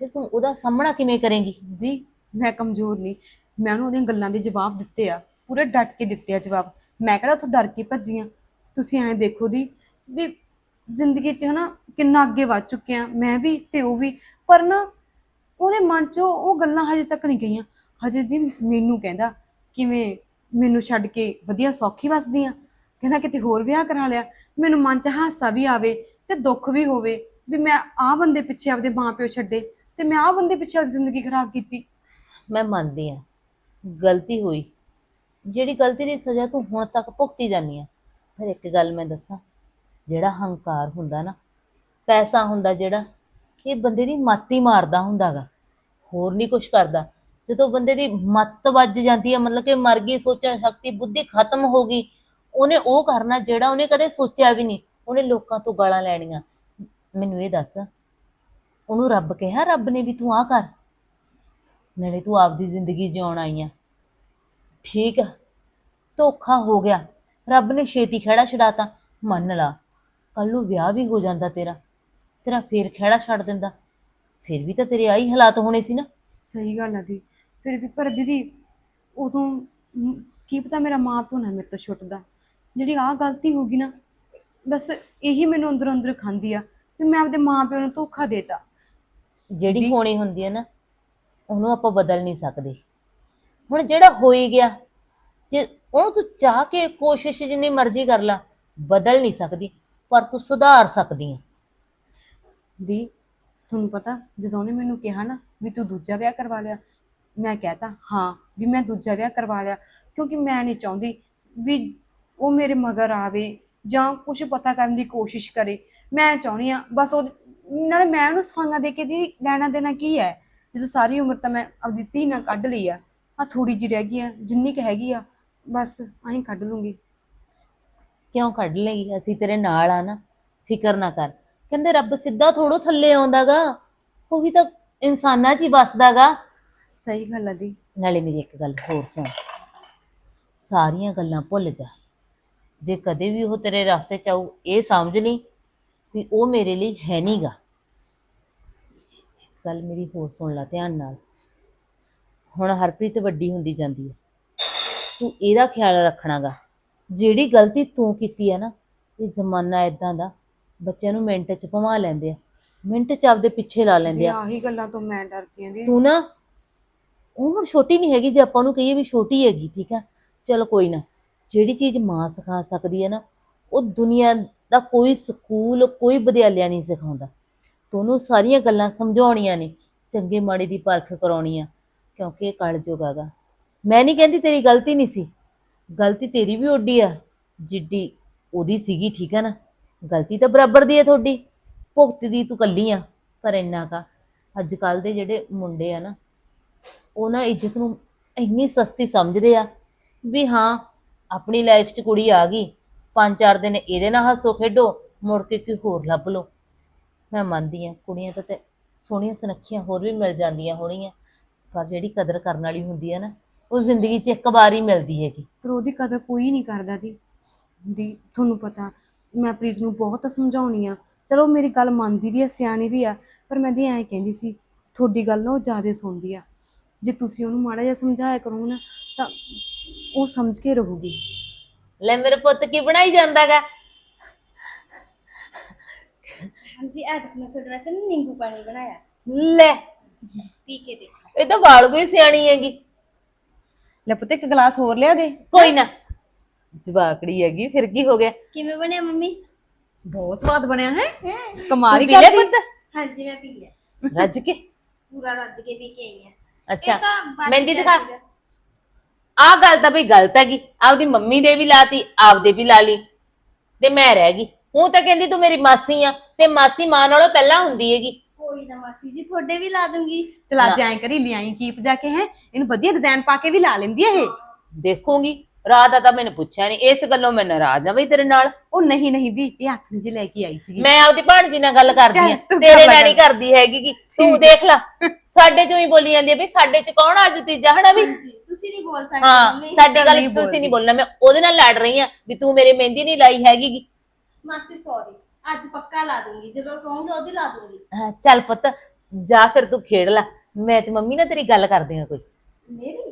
ਫਿਰ ਤੂੰ ਉਹਦਾ ਸਾਹਮਣਾ ਕਿਵੇਂ ਕਰੇਂਗੀ? ਦੀ ਮੈਂ ਕਮਜ਼ੋਰ ਨਹੀਂ। ਮੈਂ ਉਹਨੂੰ ਉਹਦੀਆਂ ਗੱਲਾਂ ਦੇ ਜਵਾਬ ਦਿੱਤੇ ਆ, ਪੂਰੇ ਡਟ ਕੇ ਦਿੱਤੇ ਆ ਜਵਾਬ। ਮੈਂ ਕਿਹੜਾ ਉੱਥੋਂ ਡਰ ਕੇ ਭੱਜੀ ਆ? ਤੁਸੀਂ ਐਂ ਦੇਖੋ ਦੀ ਵੀ ਜ਼ਿੰਦਗੀ 'ਚ ਹਨਾ ਕਿੰਨਾ ਅੱਗੇ ਵੱਧ ਚੁੱਕੇ ਆ, ਮੈਂ ਵੀ ਤੇ ਉਹ ਵੀ। ਪਰ ਨਾ ਉਹਦੇ ਮਨ 'ਚ ਉਹ ਗੱਲਾਂ ਹਜੇ ਤੱਕ ਨਹੀਂ ਗਈਆਂ। ਹਜੇ ਦੀ ਮੈਨੂੰ ਕਹਿੰਦਾ ਕਿਵੇਂ ਮੈਨੂੰ ਛੱਡ ਕੇ ਵਧੀਆ ਸੌਖੀ ਵਸਦੀ ਆ? ਕਹਿੰਦਾ ਕਿਤੇ ਹੋਰ ਵਿਆਹ ਕਰਾ ਲਿਆ। ਮੈਨੂੰ ਮਨ 'ਚ ਹਾਸਾ ਵੀ ਆਵੇ ਤੇ ਦੁੱਖ ਵੀ ਹੋਵੇ ਵੀ ਮੈਂ ਆਹ ਬੰਦੇ ਪਿੱਛੇ ਆਪਦੇ ਮਾਂ-ਪਿਓ ਛੱਡੇ ਤੇ ਮੈਂ ਆਹ ਬੰਦੇ ਪਿੱਛੇ ਆਪਦੀ ਜ਼ਿੰਦਗੀ ਖਰਾਬ ਕੀਤੀ। ਮੈਂ ਮੰਨਦੀ ਆ। ਗਲਤੀ ਹੋਈ। ਜਿਹੜੀ ਗਲਤੀ ਦੀ ਸਜ਼ਾ ਤੂੰ ਹੁਣ ਤੱਕ ਭੁਗਤੀ ਜਾਨੀ ਆ ਪਰ ਇੱਕ ਗੱਲ ਮੈਂ ਦੱਸਾਂ, ਜਿਹੜਾ ਹੰਕਾਰ ਹੁੰਦਾ ਨਾ, ਪੈਸਾ ਹੁੰਦਾ ਜਿਹੜਾ, ਇਹ ਬੰਦੇ ਦੀ ਮੱਤ ਹੀ ਮਾਰਦਾ ਹੁੰਦਾਗਾ, ਹੋਰ ਨਹੀਂ ਕੁਝ ਕਰਦਾ। ਜਦੋਂ ਬੰਦੇ ਦੀ ਮੱਤ ਵੱਜ ਜਾਂਦੀ ਹੈ ਮਤਲਬ ਕਿ ਮਰ ਗਈ, ਸੋਚਣ ਸ਼ਕਤੀ, ਬੁੱਧੀ ਖਤਮ ਹੋ ਗਈ, ਉਹਨੇ ਉਹ ਕਰਨਾ ਜਿਹੜਾ ਉਹਨੇ ਕਦੇ ਸੋਚਿਆ ਵੀ ਨਹੀਂ, ਉਹਨੇ ਲੋਕਾਂ ਤੋਂ ਗਾਲਾਂ ਲੈਣੀਆਂ। ਮੈਨੂੰ ਇਹ ਦੱਸ, ਉਹਨੂੰ ਰੱਬ ਕਿਹਾ, ਰੱਬ ਨੇ ਵੀ ਤੂੰ ਆ ਕਰ। ਨਾਲੇ ਤੂੰ ਆਪਦੀ ਜ਼ਿੰਦਗੀ ਜਿਉਣ ਆਈ ਆ। ਠੀਕ ਆ ਧੋਖਾ ਹੋ ਗਿਆ। ਰੱਬ ਨੇ ਛੇਤੀ ਖਹਿੜਾ ਛਡਾਤਾ ਮੰਨ ਲਾ ਕੱਲ ਨੂੰ ਵਿਆਹ ਵੀ ਹੋ ਜਾਂਦਾ ਤੇਰਾ। ਤੇਰਾ ਫੇਰ ਖਹਿੜਾ ਛੱਡ ਦਿੰਦਾ। ਫਿਰ ਵੀ ਤਾਂ ਤੇਰੇ ਆਹੀ ਹਾਲਾਤ ਹੋਣੇ ਸੀ ਨਾ। ਸਹੀ ਗੱਲ ਆ ਦੀ। ਫਿਰ ਵੀ ਪਰ ਦੀਦੀ ਉਦੋਂ ਮ, ਕੀ ਪਤਾ ਮੇਰਾ ਮਾਂ ਪਿਓ ਨਾ ਮੇਰੇ ਤੋਂ ਛੁੱਟਦਾ। ਜਿਹੜੀ ਆਹ ਗਲਤੀ ਹੋ ਗਈ ਨਾ ਬਸ ਇਹੀ ਮੈਨੂੰ ਅੰਦਰ ਅੰਦਰ ਖਾਂਦੀ ਆ ਵੀ ਮੈਂ ਆਪਦੇ ਮਾਂ ਪਿਓ ਨੂੰ ਧੋਖਾ ਦੇਤਾ ਜਿਹੜੀ ਹੋਣੀ ਹੁੰਦੀ ਹੈ ਨਾ ਉਹਨੂੰ ਆਪਾਂ ਬਦਲ ਨਹੀਂ ਸਕਦੇ। ਹੁਣ ਜਿਹੜਾ ਹੋ ਹੀ ਗਿਆ, ਜੇ ਉਹਨੂੰ ਤੂੰ ਚਾਹ ਕੇ ਕੋਸ਼ਿਸ਼ ਜਿੰਨੀ ਮਰਜ਼ੀ ਕਰ ਲਾ, ਬਦਲ ਨਹੀਂ ਸਕਦੀ, ਪਰ ਤੂੰ ਸੁਧਾਰ ਸਕਦੀ ਹੈ ਦੀ, ਤੁਹਾਨੂੰ ਪਤਾ, ਜਦੋਂ ਉਹਨੇ ਮੈਨੂੰ ਕਿਹਾ ਨਾ ਵੀ ਤੂੰ ਦੂਜਾ ਵਿਆਹ ਕਰਵਾ ਲਿਆ, ਮੈਂ ਕਹਤਾ, ਹਾਂ, ਵੀ ਮੈਂ ਦੂਜਾ ਵਿਆਹ ਕਰਵਾ ਲਿਆ, ਕਿਉਂਕਿ ਮੈਂ ਨਹੀਂ ਚਾਹੁੰਦੀ ਵੀ ਉਹ ਮੇਰੇ ਮਗਰ ਆਵੇ ਜਾਂ ਕੁਝ ਪਤਾ ਕਰਨ ਦੀ ਕੋਸ਼ਿਸ਼ ਕਰੇ। ਮੈਂ ਚਾਹੁੰਦੀ ਆ, ਬਸ ਉਹ, ਨਾਲੇ ਮੈਂ ਉਹਨੂੰ ਸਫਾਂਗਾ ਦੇ ਕੇ ਦੀ ਲੈਣਾ ਦੇਣਾ ਕੀ ਹੈ? ਜਦੋਂ ਸਾਰੀ ਉਮਰ ਤਾਂ ਮੈਂ ਆਪਦੀ ਧੀ ਨਾਲ ਕੱਢ ਲਈ ਆ ਆ ਥੋੜੀ ਜਿਹੀ ਰਹਿ ਗਈ ਆ ਜਿੰਨੀ ਕੁ ਹੈਗੀ ਆ ਬਸ ਆਹੀਂ ਕੱਢ ਲੂੰਗੀ। ਕਿਉਂ ਕੱਢ ਲੇਗੀ ਅਸੀਂ ਤੇਰੇ ਨਾਲ ਆ ਨਾ ਫਿਕਰ ਨਾ ਕਰ। ਕਹਿੰਦੇ ਰੱਬ ਸਿੱਧਾ ਥੋੜੋ ਥੱਲੇ ਆਉਂਦਾਗਾ ਉਹ ਵੀ ਤਾਂ ਇਨਸਾਨਾਂ 'ਚ ਹੀ ਵੱਸਦਾਗਾ। ਸਹੀ ਗੱਲ ਆ ਦੀ। ਨਾਲੇ ਮੇਰੀ ਇੱਕ ਗੱਲ ਹੋਰ ਸੁਣ। ਸਾਰੀਆਂ ਗੱਲਾਂ ਭੁੱਲ ਜਾ। ਜੇ ਕਦੇ ਵੀ ਉਹ ਤੇਰੇ ਰਸਤੇ 'ਚ ਆਊ ਇਹ ਸਮਝ ਲਈ ਵੀ ਉਹ ਮੇਰੇ ਲਈ ਹੈ ਨਹੀਂਗਾ ਗੱਲ ਮੇਰੀ ਹੋਰ ਸੁਣ ਲੈ ਧਿਆਨ ਨਾਲ। ਹੁਣ ਹਰਪ੍ਰੀਤ ਵੱਡੀ ਹੁੰਦੀ ਜਾਂਦੀ ਹੈ। ਤੂੰ ਇਹਦਾ ਖਿਆਲ ਰੱਖਣਾਗਾ। ਜਿਹੜੀ ਗਲਤੀ ਤੂੰ ਕੀਤੀ ਹੈ ਨਾ ਇਹ ਜ਼ਮਾਨਾ ਇਦਾਂ ਦਾ ਬੱਚਿਆਂ ਨੂੰ ਮਿੰਟ 'ਚ ਭਮਾ ਲੈਂਦੇ ਆ। ਮਿੰਟ 'ਚ ਆਪਦੇ ਪਿੱਛੇ ਲਾ ਲੈਂਦੇ ਆ। ਆਹੀ ਗੱਲਾਂ ਤੋਂ ਮੈਂ ਡਰਦੀ ਆਂ ਦੀ ਤੂੰ ਨਾ ਉਹ ਹੁਣ ਛੋਟੀ ਨਹੀਂ ਹੈਗੀ ਜੇ ਆਪਾਂ ਉਹਨੂੰ ਕਹੀਏ ਵੀ ਛੋਟੀ ਹੈਗੀ ਠੀਕ ਆ? ਚਲ ਕੋਈ ਨਾ ਜਿਹੜੀ ਚੀਜ਼ ਮਾਂ ਸਿਖਾ ਸਕਦੀ ਹੈ ਨਾ ਉਹ ਦੁਨੀਆ ਦਾ ਕੋਈ ਸਕੂਲ ਕੋਈ ਵਿਦਿਆਲਿਆ ਨਹੀਂ ਸਿਖਾਉਂਦਾ। ਤੂੰ ਉਹਨੂੰ ਸਾਰੀਆਂ ਗੱਲਾਂ ਸਮਝਾਉਣੀਆਂ ਨੇ, ਚੰਗੇ ਮਾੜੇ ਦੀ ਪਰਖ ਕਰਾਉਣੀ ਆ, ਕਿਉਂਕਿ ਇਹ ਕਲਯੁਗ ਹੈਗਾ। ਮੈਂ ਨਹੀਂ ਕਹਿੰਦੀ ਤੇਰੀ ਗਲਤੀ ਨਹੀਂ ਸੀ, ਗਲਤੀ ਤੇਰੀ ਵੀ ਓਡੀ ਆ, ਜਿੱਡੀ ਉਹਦੀ ਸੀਗੀ, ਠੀਕ ਆ ਨਾ? ਗਲਤੀ ਤਾਂ ਬਰਾਬਰ ਦੀ ਹੈ ਤੁਹਾਡੀ, ਭੁਗਤ ਦੀ ਤੂੰ ਕੱਲੀ ਆ, ਪਰ ਇੰਨਾ ਕਾ ਅੱਜ ਕੱਲ ਦੇ ਜਿਹੜੇ ਮੁੰਡੇ ਆ ਨਾ, ਉਹ ਨਾ ਇੱਜ਼ਤ ਨੂੰ ਇੰਨੀ ਸਸਤੀ ਸਮਝਦੇ ਆ ਵੀ ਹਾਂ, ਆਪਣੀ ਲਾਈਫ 'ਚ ਕੁੜੀ ਆ ਗਈ, ਪੰਜ ਚਾਰ ਦਿਨ ਇਹਦੇ ਨਾਲ ਹੱਸੋ ਖੇਡੋ, ਮੁੜ ਕੇ ਕੋਈ ਹੋਰ ਲੱਭ ਲਓ। ਮੈਂ ਮੰਨਦੀ ਆ ਕੁੜੀਆਂ ਤਾਂ ਤੇ ਸੋਹਣੀਆਂ ਸੁਨੱਖੀਆਂ ਹੋਰ ਵੀ ਮਿਲ ਜਾਂਦੀਆਂ ਹੋਣੀਆਂ ਪਰ ਜਿਹੜੀ ਕਦਰ ਕਰਨ ਵਾਲੀ ਹੁੰਦੀ ਆ ਨਾ ਉਹ ਜ਼ਿੰਦਗੀ 'ਚ ਇੱਕ ਵਾਰ ਹੀ ਮਿਲਦੀ ਹੈਗੀ। ਪਰ ਉਹਦੀ ਕਦਰ ਕੋਈ ਨਹੀਂ ਕਰਦਾ ਦੀ ਦੀ ਤੁਹਾਨੂੰ ਪਤਾ ਮੈਂ ਪ੍ਰੀਤ ਨੂੰ ਬਹੁਤ ਸਮਝਾਉਣੀ ਆ। ਚਲੋ ਮੇਰੀ ਗੱਲ ਮੰਨਦੀ ਵੀ ਆ ਸਿਆਣੀ ਵੀ ਆ ਪਰ ਮੈਂ ਦੀ ਐਂ ਕਹਿੰਦੀ ਸੀ ਤੁਹਾਡੀ ਗੱਲ ਨਾ ਉਹ ਜ਼ਿਆਦਾ ਸੁਣਦੀ ਆ। ਜੇ ਤੁਸੀਂ ਉਹਨੂੰ ਮਾੜਾ ਜਿਹਾ ਸਮਝਾਇਆ ਕਰੋ ਨਾ ਤਾਂ ਉਹ ਸਮਝ ਕੇ ਰਹੂਗੀ। ਲੈ ਮੇਰੇ ਪੁੱਤ ਕੀ ਬਣਾਈ ਜਾਂਦਾਗਾ? ਹਾਂਜੀ ਆ ਦੇਖ ਮੈਂ ਤੁਹਾਡੇ ਵਾਸਤੇ ਨਾ ਨਿੰਬੂ ਪਾਣੀ ਬਣਾਇਆ। ਲੈ। ਪੀ ਕੇ ਦੇਖ। ਇਹ ਤਾਂ ਵਾਲ ਕੋਈ ਸਿਆਣੀ ਹੈਗੀ। ਲੈ ਪੁੱਤ ਇੱਕ ਗਲਾਸ ਹੋਰ ਲਿਆ ਦੇ। ਕੋਈ ਨਾ। ਜਵਾਕੜੀ ਹੈਗੀ ਫਿਰ ਕੀ ਹੋ ਗਿਆ? ਕਿਵੇਂ ਬਣਿਆ ਮੰਮੀ? ਬਹੁਤ ਸਵਾਦ ਬਣਿਆ ਹੈ? ਕਮਾਲ ਹੀ ਤੂੰ ਪੀ ਲਿਆ ਕਰਦੀ। ਪੁੱਤ? ਹਾਂਜੀ ਮੈਂ ਪੀ ਲਿਆ। ਰੱਜ ਕੇ? ਪੂਰਾ ਰੱਜ ਕੇ ਪੀ ਕੇ ਆਈ ਆ। ਅੱਛਾ। ਇਹ ਤਾਂ ਬਚ ਮਹਿੰਦੀ ਗਿਆ ਦਿਖਾ। ਸੀਗਾ। ਆਹ ਗੱਲ ਤਾਂ ਬਈ ਗਲਤ ਹੈਗੀ। ਆਪਦੀ ਮੰਮੀ ਦੇ ਵੀ ਲਾਤੀ ਆਪਦੇ ਵੀ ਲਾ ਲਈ। ਤੇ ਮੈਂ ਰਹਿ ਗਈ। ਉਹ ਤਾਂ ਕਹਿੰਦੀ ਤੂੰ ਮੇਰੀ ਮਾਸੀ ਆ ਤੇ ਮਾਸੀ ਮਾਂ ਨਾਲੋਂ ਪਹਿਲਾਂ ਹੁੰਦੀ ਹੈਗੀ। ਕੋਈ ਨਾ ਮਾਸੀ ਜੀ ਤੁਹਾਡੇ ਵੀ ਲਾ ਦੂੰਗੀ। ਚਲ ਐਂ ਕਰੀ ਲਿਆਈ ਕੀਪ ਜਾ ਕੇ ਹੈ। ਇਹਨੂੰ ਵਧੀਆ ਡਿਜ਼ਾਈਨ ਪਾ ਕੇ ਵੀ ਲਾ ਲੈਂਦੀ ਆ ਇਹ। ਦੇਖੂਗੀ ਰਾਤ ਦਾ ਤਾਂ ਮੈਨੂੰ ਪੁੱਛਿਆ ਨਹੀਂ ਇਸ ਗੱਲੋਂ ਮੈਂ ਨਾਰਾਜ਼ ਆ ਬਈ ਤੇਰੇ ਨਾਲ। ਉਹ ਨਹੀਂ ਨਹੀਂ ਦੀ ਇਹ ਹੱਥ ਨੇ ਜੀ ਲੈ ਕੇ ਆਈ ਸੀਗੀ। ਮੈਂ ਆਪਦੀ ਭਾਣਜੀ ਨਾਲ ਗੱਲ ਕਰਦੀ ਆ ਚੱਲ, ਤੂੰ ਤੇਰੇ ਕਰ ਲੈ ਨਾਲ ਨਹੀਂ ਕਰਦੀ ਹੈਗੀ ਗੀ। ਤੂੰ ਦੇਖ ਲੈ ਸਾਡੇ ਚੋਂ ਹੀ ਬੋਲੀ ਜਾਂਦੀ ਹੈ ਬਈ ਸਾਡੇ ਚ ਕੌਣ ਆਜੂ ਤੀਜਾ ਹਨਾ ਵੀ ਤੁਸੀਂ ਨਹੀਂ ਬੋਲ ਸਕਦੇ। ਹਾਂ ਮੰਮੀ ਸਾਡੀ ਗੱਲ ਨਹੀਂ ਤੁਸੀਂ। ਨਹੀਂ ਬੋਲਣਾ ਮੈਂ ਉਹਦੇ ਨਾਲ ਲੜ ਰਹੀ ਆ ਵੀ ਤੂੰ ਮੇਰੇ ਮਹਿੰਦੀ ਨਹੀਂ ਲਾਈ ਹੈਗੀ ਗੀ। ਮਾਸੀ ਸੌਰੀ ਅੱਜ ਪੱਕਾ ਲਾ ਦੂੰਗੀ ਜਦੋਂ ਕਹੋਗੇ ਉਹਦੀ ਲਾ ਦੂੰਗੀ। ਹਾਂ, ਚੱਲ ਪੁੱਤ ਜਾ ਫਿਰ ਤੂੰ ਖੇਡ ਲੈ ਮੈਂ ਤੇ ਮੰਮੀ ਨਾਲ ਤੇਰੀ ਗੱਲ ਕਰਦੇ ਆ ਕੋਈ। ਮੇਰੀ?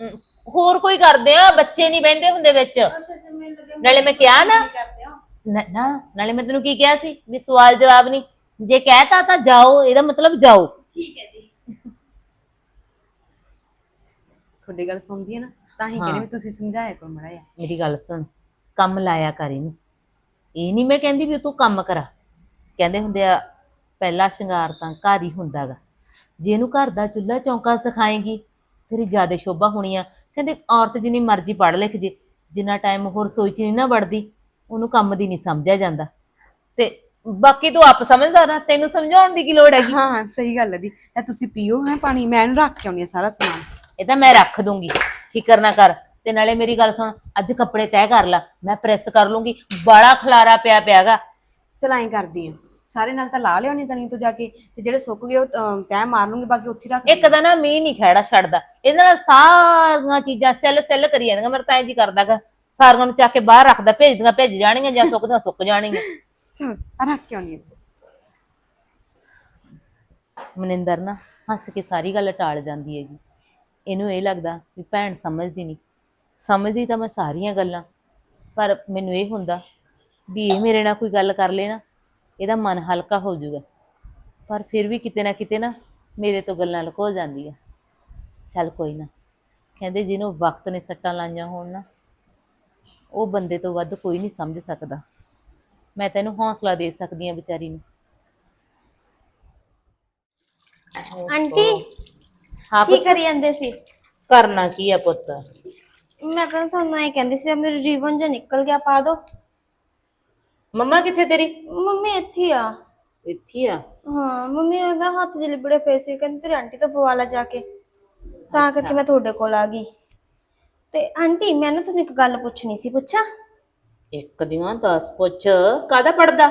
ਅਮ, ਹੋਰ ਕੋਈ ਕਰਦੇ ਆ ਬੱਚੇ ਨਹੀਂ ਬਹਿੰਦੇ ਹੁੰਦੇ ਵਿੱਚ। ਅੱਛਾ ਅੱਛਾ ਮੈਨੂੰ ਲੱਗਿਆ ਨਾਲੇ ਮੈਂ ਕਿਹਾ ਨਾ ਕੀ ਕਰਦੇ ਹੋ? ਨਾ ਨਾ, ਨਾਲੇ ਮੈਂ ਤੈਨੂੰ ਕੀ ਕਿਹਾ ਸੀ ਵੀ ਸਵਾਲ ਜਵਾਬ ਨਹੀਂ। ਜੇ ਕਹਿਤਾ ਤਾਂ ਜਾਓ ਇਹਦਾ ਮਤਲਬ ਜਾਓ। ਠੀਕ ਹੈ ਜੀ। ਤੁਹਾਡੀ ਗੱਲ ਸੁਣਦੀ ਹੈ ਨਾ ਤਾਂ ਹੀ ਹਾਂ। ਕਹਿੰਦੇ ਵੀ ਤੁਸੀਂ ਸਮਝਾਇਆ ਕਰੋ ਮੜਾ ਮੇਰੀ ਗੱਲ ਸੁਣ ਕੰਮ ਲਾਇਆ ਕਰ ਇਹਨੂੰ। ਇਹ ਨਹੀਂ ਮੈਂ ਕਹਿੰਦੀ ਵੀ ਤੂੰ ਕੰਮ ਕਰਾ। ਕਹਿੰਦੇ ਹੁੰਦੇ ਆ ਪਹਿਲਾ ਸ਼ਿੰਗਾਰ ਤਾਂ ਘਰ ਹੀ ਹੁੰਦਾਗਾ। ਜੇ ਇਹਨੂੰ ਘਰ ਦਾ ਚੁੱਲ੍ਹਾ ਚੌਂਕਾ ਸਿਖਾਏਗੀ ਤੇਰੀ ਜ਼ਿਆਦਾ ਸ਼ੋਭਾ ਹੋਣੀ ਆ। ਕਹਿੰਦੇ ਔਰਤ ਜਿੰਨੀ ਮਰਜ਼ੀ ਪੜ੍ਹ ਲਿਖ ਜੇ ਜਿੰਨਾ ਟਾਈਮ ਹੋਰ ਸੋਈ ਚ ਨਹੀਂ ਨਾ ਵੜਦੀ ਉਹਨੂੰ ਕੰਮ ਦੀ ਨਹੀਂ ਸਮਝਿਆ ਜਾਂਦਾ। ਤੇ ਬਾਕੀ ਤੂੰ ਆਪ ਸਮਝਦਾ ਨਾ ਤੈਨੂੰ ਸਮਝਾਉਣ ਦੀ ਕੀ ਲੋੜ ਹੈਗੀ? ਹਾਂ ਹਾਂ ਸਹੀ ਗੱਲ ਹੈ ਦੀ। ਇਹ ਤੁਸੀਂ ਪੀਓ ਹੈ ਪਾਣੀ ਮੈਂ ਇਹਨੂੰ ਰੱਖ ਕੇ ਆਉਣੀ ਆ ਸਾਰਾ ਸਮਾਨ। ਇਹ ਤਾਂ ਮੈਂ ਰੱਖ ਦੂੰਗੀ। ਫਿਕਰ ਨਾ ਕਰ। ਤੇ ਨਾਲੇ ਮੇਰੀ ਗੱਲ ਸੁਣ ਅੱਜ ਕੱਪੜੇ ਤੈਅ ਕਰ ਲੈ ਮੈਂ ਪ੍ਰੈਸ ਕਰ ਲੂੰਗੀ ਬਾਲਾ ਖਲਾਰਾ ਪਿਆ ਪਿਆਗਾ ਚਲ ਐਂ ਕਰਦੀ ਆ ਸਾਰੇ ਨਾਲ ਤਾਂ ਲਾ ਲਿਆਉਣੀ ਤਨੀ ਤੋਂ ਜਾ ਕੇ ਤੇ ਜਿਹੜੇ ਸੁੱਕ ਗਏ ਉਹ ਅਮ, ਤੈਅ ਮਾਰ ਲੂੰਗੀ ਬਾਕੀ ਉੱਥੇ ਹੀ ਰੱਖ ਇੱਕ ਤਾਂ ਨਾ ਮੀਂਹ ਨਹੀਂ ਖੜਾ ਛੱਡਦਾ ਇਹਦੇ ਨਾਲ ਸਾਰੀਆਂ ਚੀਜ਼ਾਂ ਸੈੱਲ ਸੈੱਲ ਕਰੀ ਜਾਂਦੀਆਂ ਮੇਰਾ ਤਾਂ ਇੰਜ ਹੀ ਕਰਦਾਗਾ ਸਾਰੀਆਂ ਨੂੰ ਚੱਕ ਕੇ ਬਾਹਰ ਰੱਖਦਾ ਭੇਜਦੀਆਂ ਭੇਜ ਜਾਣਗੀਆਂ ਜਾਂ ਸੁੱਕਦੀਆਂ ਸੁੱਕ ਜਾਣਗੀਆਂ ਚਲ ਰੱਖ ਕੇ ਆਉਣੀ ਮਨਿੰਦਰ ਨਾ ਹੱਸ ਕੇ ਸਾਰੀ ਗੱਲ ਟਾਲ ਜਾਂਦੀ ਹੈਗੀ ਇਹਨੂੰ ਇਹ ਲੱਗਦਾ ਵੀ ਭੈਣ ਸਮਝਦੀ ਨਹੀਂ ਸਮਝਦੀ ਤਾਂ ਮੈਂ ਸਾਰੀਆਂ ਗੱਲਾਂ ਪਰ ਮੈਨੂੰ ਇਹ ਹੁੰਦਾ ਵੀ ਇਹ ਮੇਰੇ ਨਾਲ ਕੋਈ ਗੱਲ ਕਰ ਲੇ ਨਾ ਇਹਦਾ ਮਨ ਹਲਕਾ ਹੋ ਜਾਊਗਾ। ਪਰ ਫਿਰ ਵੀ ਕਿਤੇ ਨਾ ਕਿਤੇ ਨਾ ਮੇਰੇ ਤੋਂ ਗੱਲਾਂ ਲੁਕੋ ਜਾਂਦੀਆਂ। ਚੱਲ ਕੋਈ ਨਾ ਕਹਿੰਦੇ ਜਿਹਨੂੰ ਵਕਤ ਨੇ ਸੱਟਾਂ ਲਾਈਆਂ ਹੋਣ ਨਾ ਉਹ ਬੰਦੇ ਤੋਂ ਵੱਧ ਕੋਈ ਨਹੀਂ ਸਮਝ ਸਕਦਾ। ਮੈਂ ਤੈਨੂੰ ਹੌਸਲਾ ਦੇ ਸਕਦੀ ਹਾਂ ਵਿਚਾਰੀ ਨੂੰ। ਆਂਟੀ ਹਾਂ ਕੀ ਕਰੀ ਜਾਂਦੇ ਸੀ? ਕਰਨਾ ਕੀ ਆ ਪੁੱਤ? ਮੈਂ ਤਾਂ ਤੁਹਾਨੂੰ ਇਹ ਕਹਿੰਦੀ ਸੀ ਮੇਰੇ ਜੀਵਨ ਚ ਨਿਕਲ ਗਿਆ ਪਾ ਦੋ। ਮੰਮਾ ਕਿੱਥੇ ਤੇਰੀ? ਮੰਮੀ ਇੱਥੇ ਆ। ਇੱਥੇ ਆ? ਹਾਂ ਮੰਮੀ ਉਹਦਾ ਹੱਥ ਜਿ ਲਿਬੜੇ ਪਏ ਸੀ ਕਹਿੰਦੀ ਤੇਰੀ ਆਂਟੀ ਤੋਂ ਪਵਾ ਲਾ ਜਾ ਕੇ ਤਾਂ ਕਰਕੇ ਮੈਂ ਤੁਹਾਡੇ ਕੋਲ ਆ ਗਈ। ਤੇ ਆਂਟੀ ਮੈਂ ਨਾ ਤੁਹਾਨੂੰ ਇੱਕ ਗੱਲ ਪੁੱਛਣੀ ਸੀ ਪੁੱਛਾਂ? ਇੱਕ ਦੀਆਂ 10 ਪੁੱਛ ਕਾਦਾ ਪੜਦਾ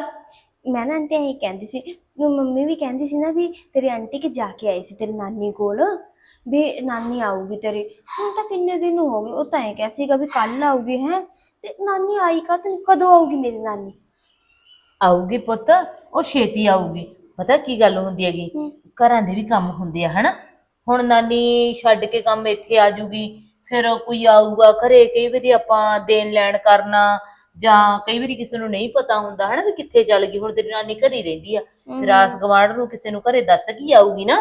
ਮੈਂ ਨਾ ਆਂਟੀ ਇਹ ਕਹਿੰਦੀ ਸੀ ਮੰਮੀ ਵੀ ਕਹਿੰਦੀ ਸੀ ਨਾ ਵੀ ਤੇਰੀ ਆਂਟੀ ਕਿ ਜਾ ਕੇ ਆਈ ਸੀ ਤੇਰੀ ਨਾਨੀ ਕੋਲ। ਵੀ ਨਾਨੀ ਆਊਗੀ ਤੇਰੀ। ਹੁਣ ਤਾਂ ਕਿੰਨੇ ਦਿਨ ਹੋ ਗਏ ਉਹ ਤਾਂ ਐ ਕਿਹਾ ਸੀਗਾ ਵੀ ਕੱਲ ਆਊਗੀ ਹੈ। ਤੇ ਨਾਨੀ ਆਈ ਕਾ ਤੇ ਕਦੋਂ ਆਊਗੀ ਮੇਰੀ ਨਾਨੀ? ਆਊਗੀ ਪੁੱਤ ਉਹ ਛੇਤੀ ਆਊਗੀ। ਪਤਾ ਕੀ ਗੱਲ ਹੁੰਦੀ ਹੈਗੀ? ਘਰਾਂ ਦੇ ਵੀ ਕੰਮ ਹੁੰਦੇ ਆ ਹਨਾ? ਹੁਣ ਨਾਨੀ ਛੱਡ ਕੇ ਕੰਮ ਇੱਥੇ ਆ ਜੂਗੀ ਫਿਰ ਕੋਈ ਆਊਗਾ ਘਰੇ ਕਈ ਵਾਰੀ ਆਪਾਂ ਦੇਣ ਲੈਣ ਕਰਨਾ ਜਾਂ ਕਈ ਵਾਰੀ ਕਿਸੇ ਨੂੰ ਨਹੀਂ ਪਤਾ ਹੁੰਦਾ ਹਨਾ ਵੀ ਕਿੱਥੇ ਚੱਲ ਗਈ ਹੁਣ ਤੇਰੀ ਨਾਨੀ ਘਰੇ ਰਹਿੰਦੀ ਆ। ਫਿਰ ਆਸ ਗਵਾਂਢ ਨੂੰ ਕਿਸੇ ਨੂੰ ਘਰੇ ਦੱਸ ਕੇ ਆਊਗੀ ਨਾ।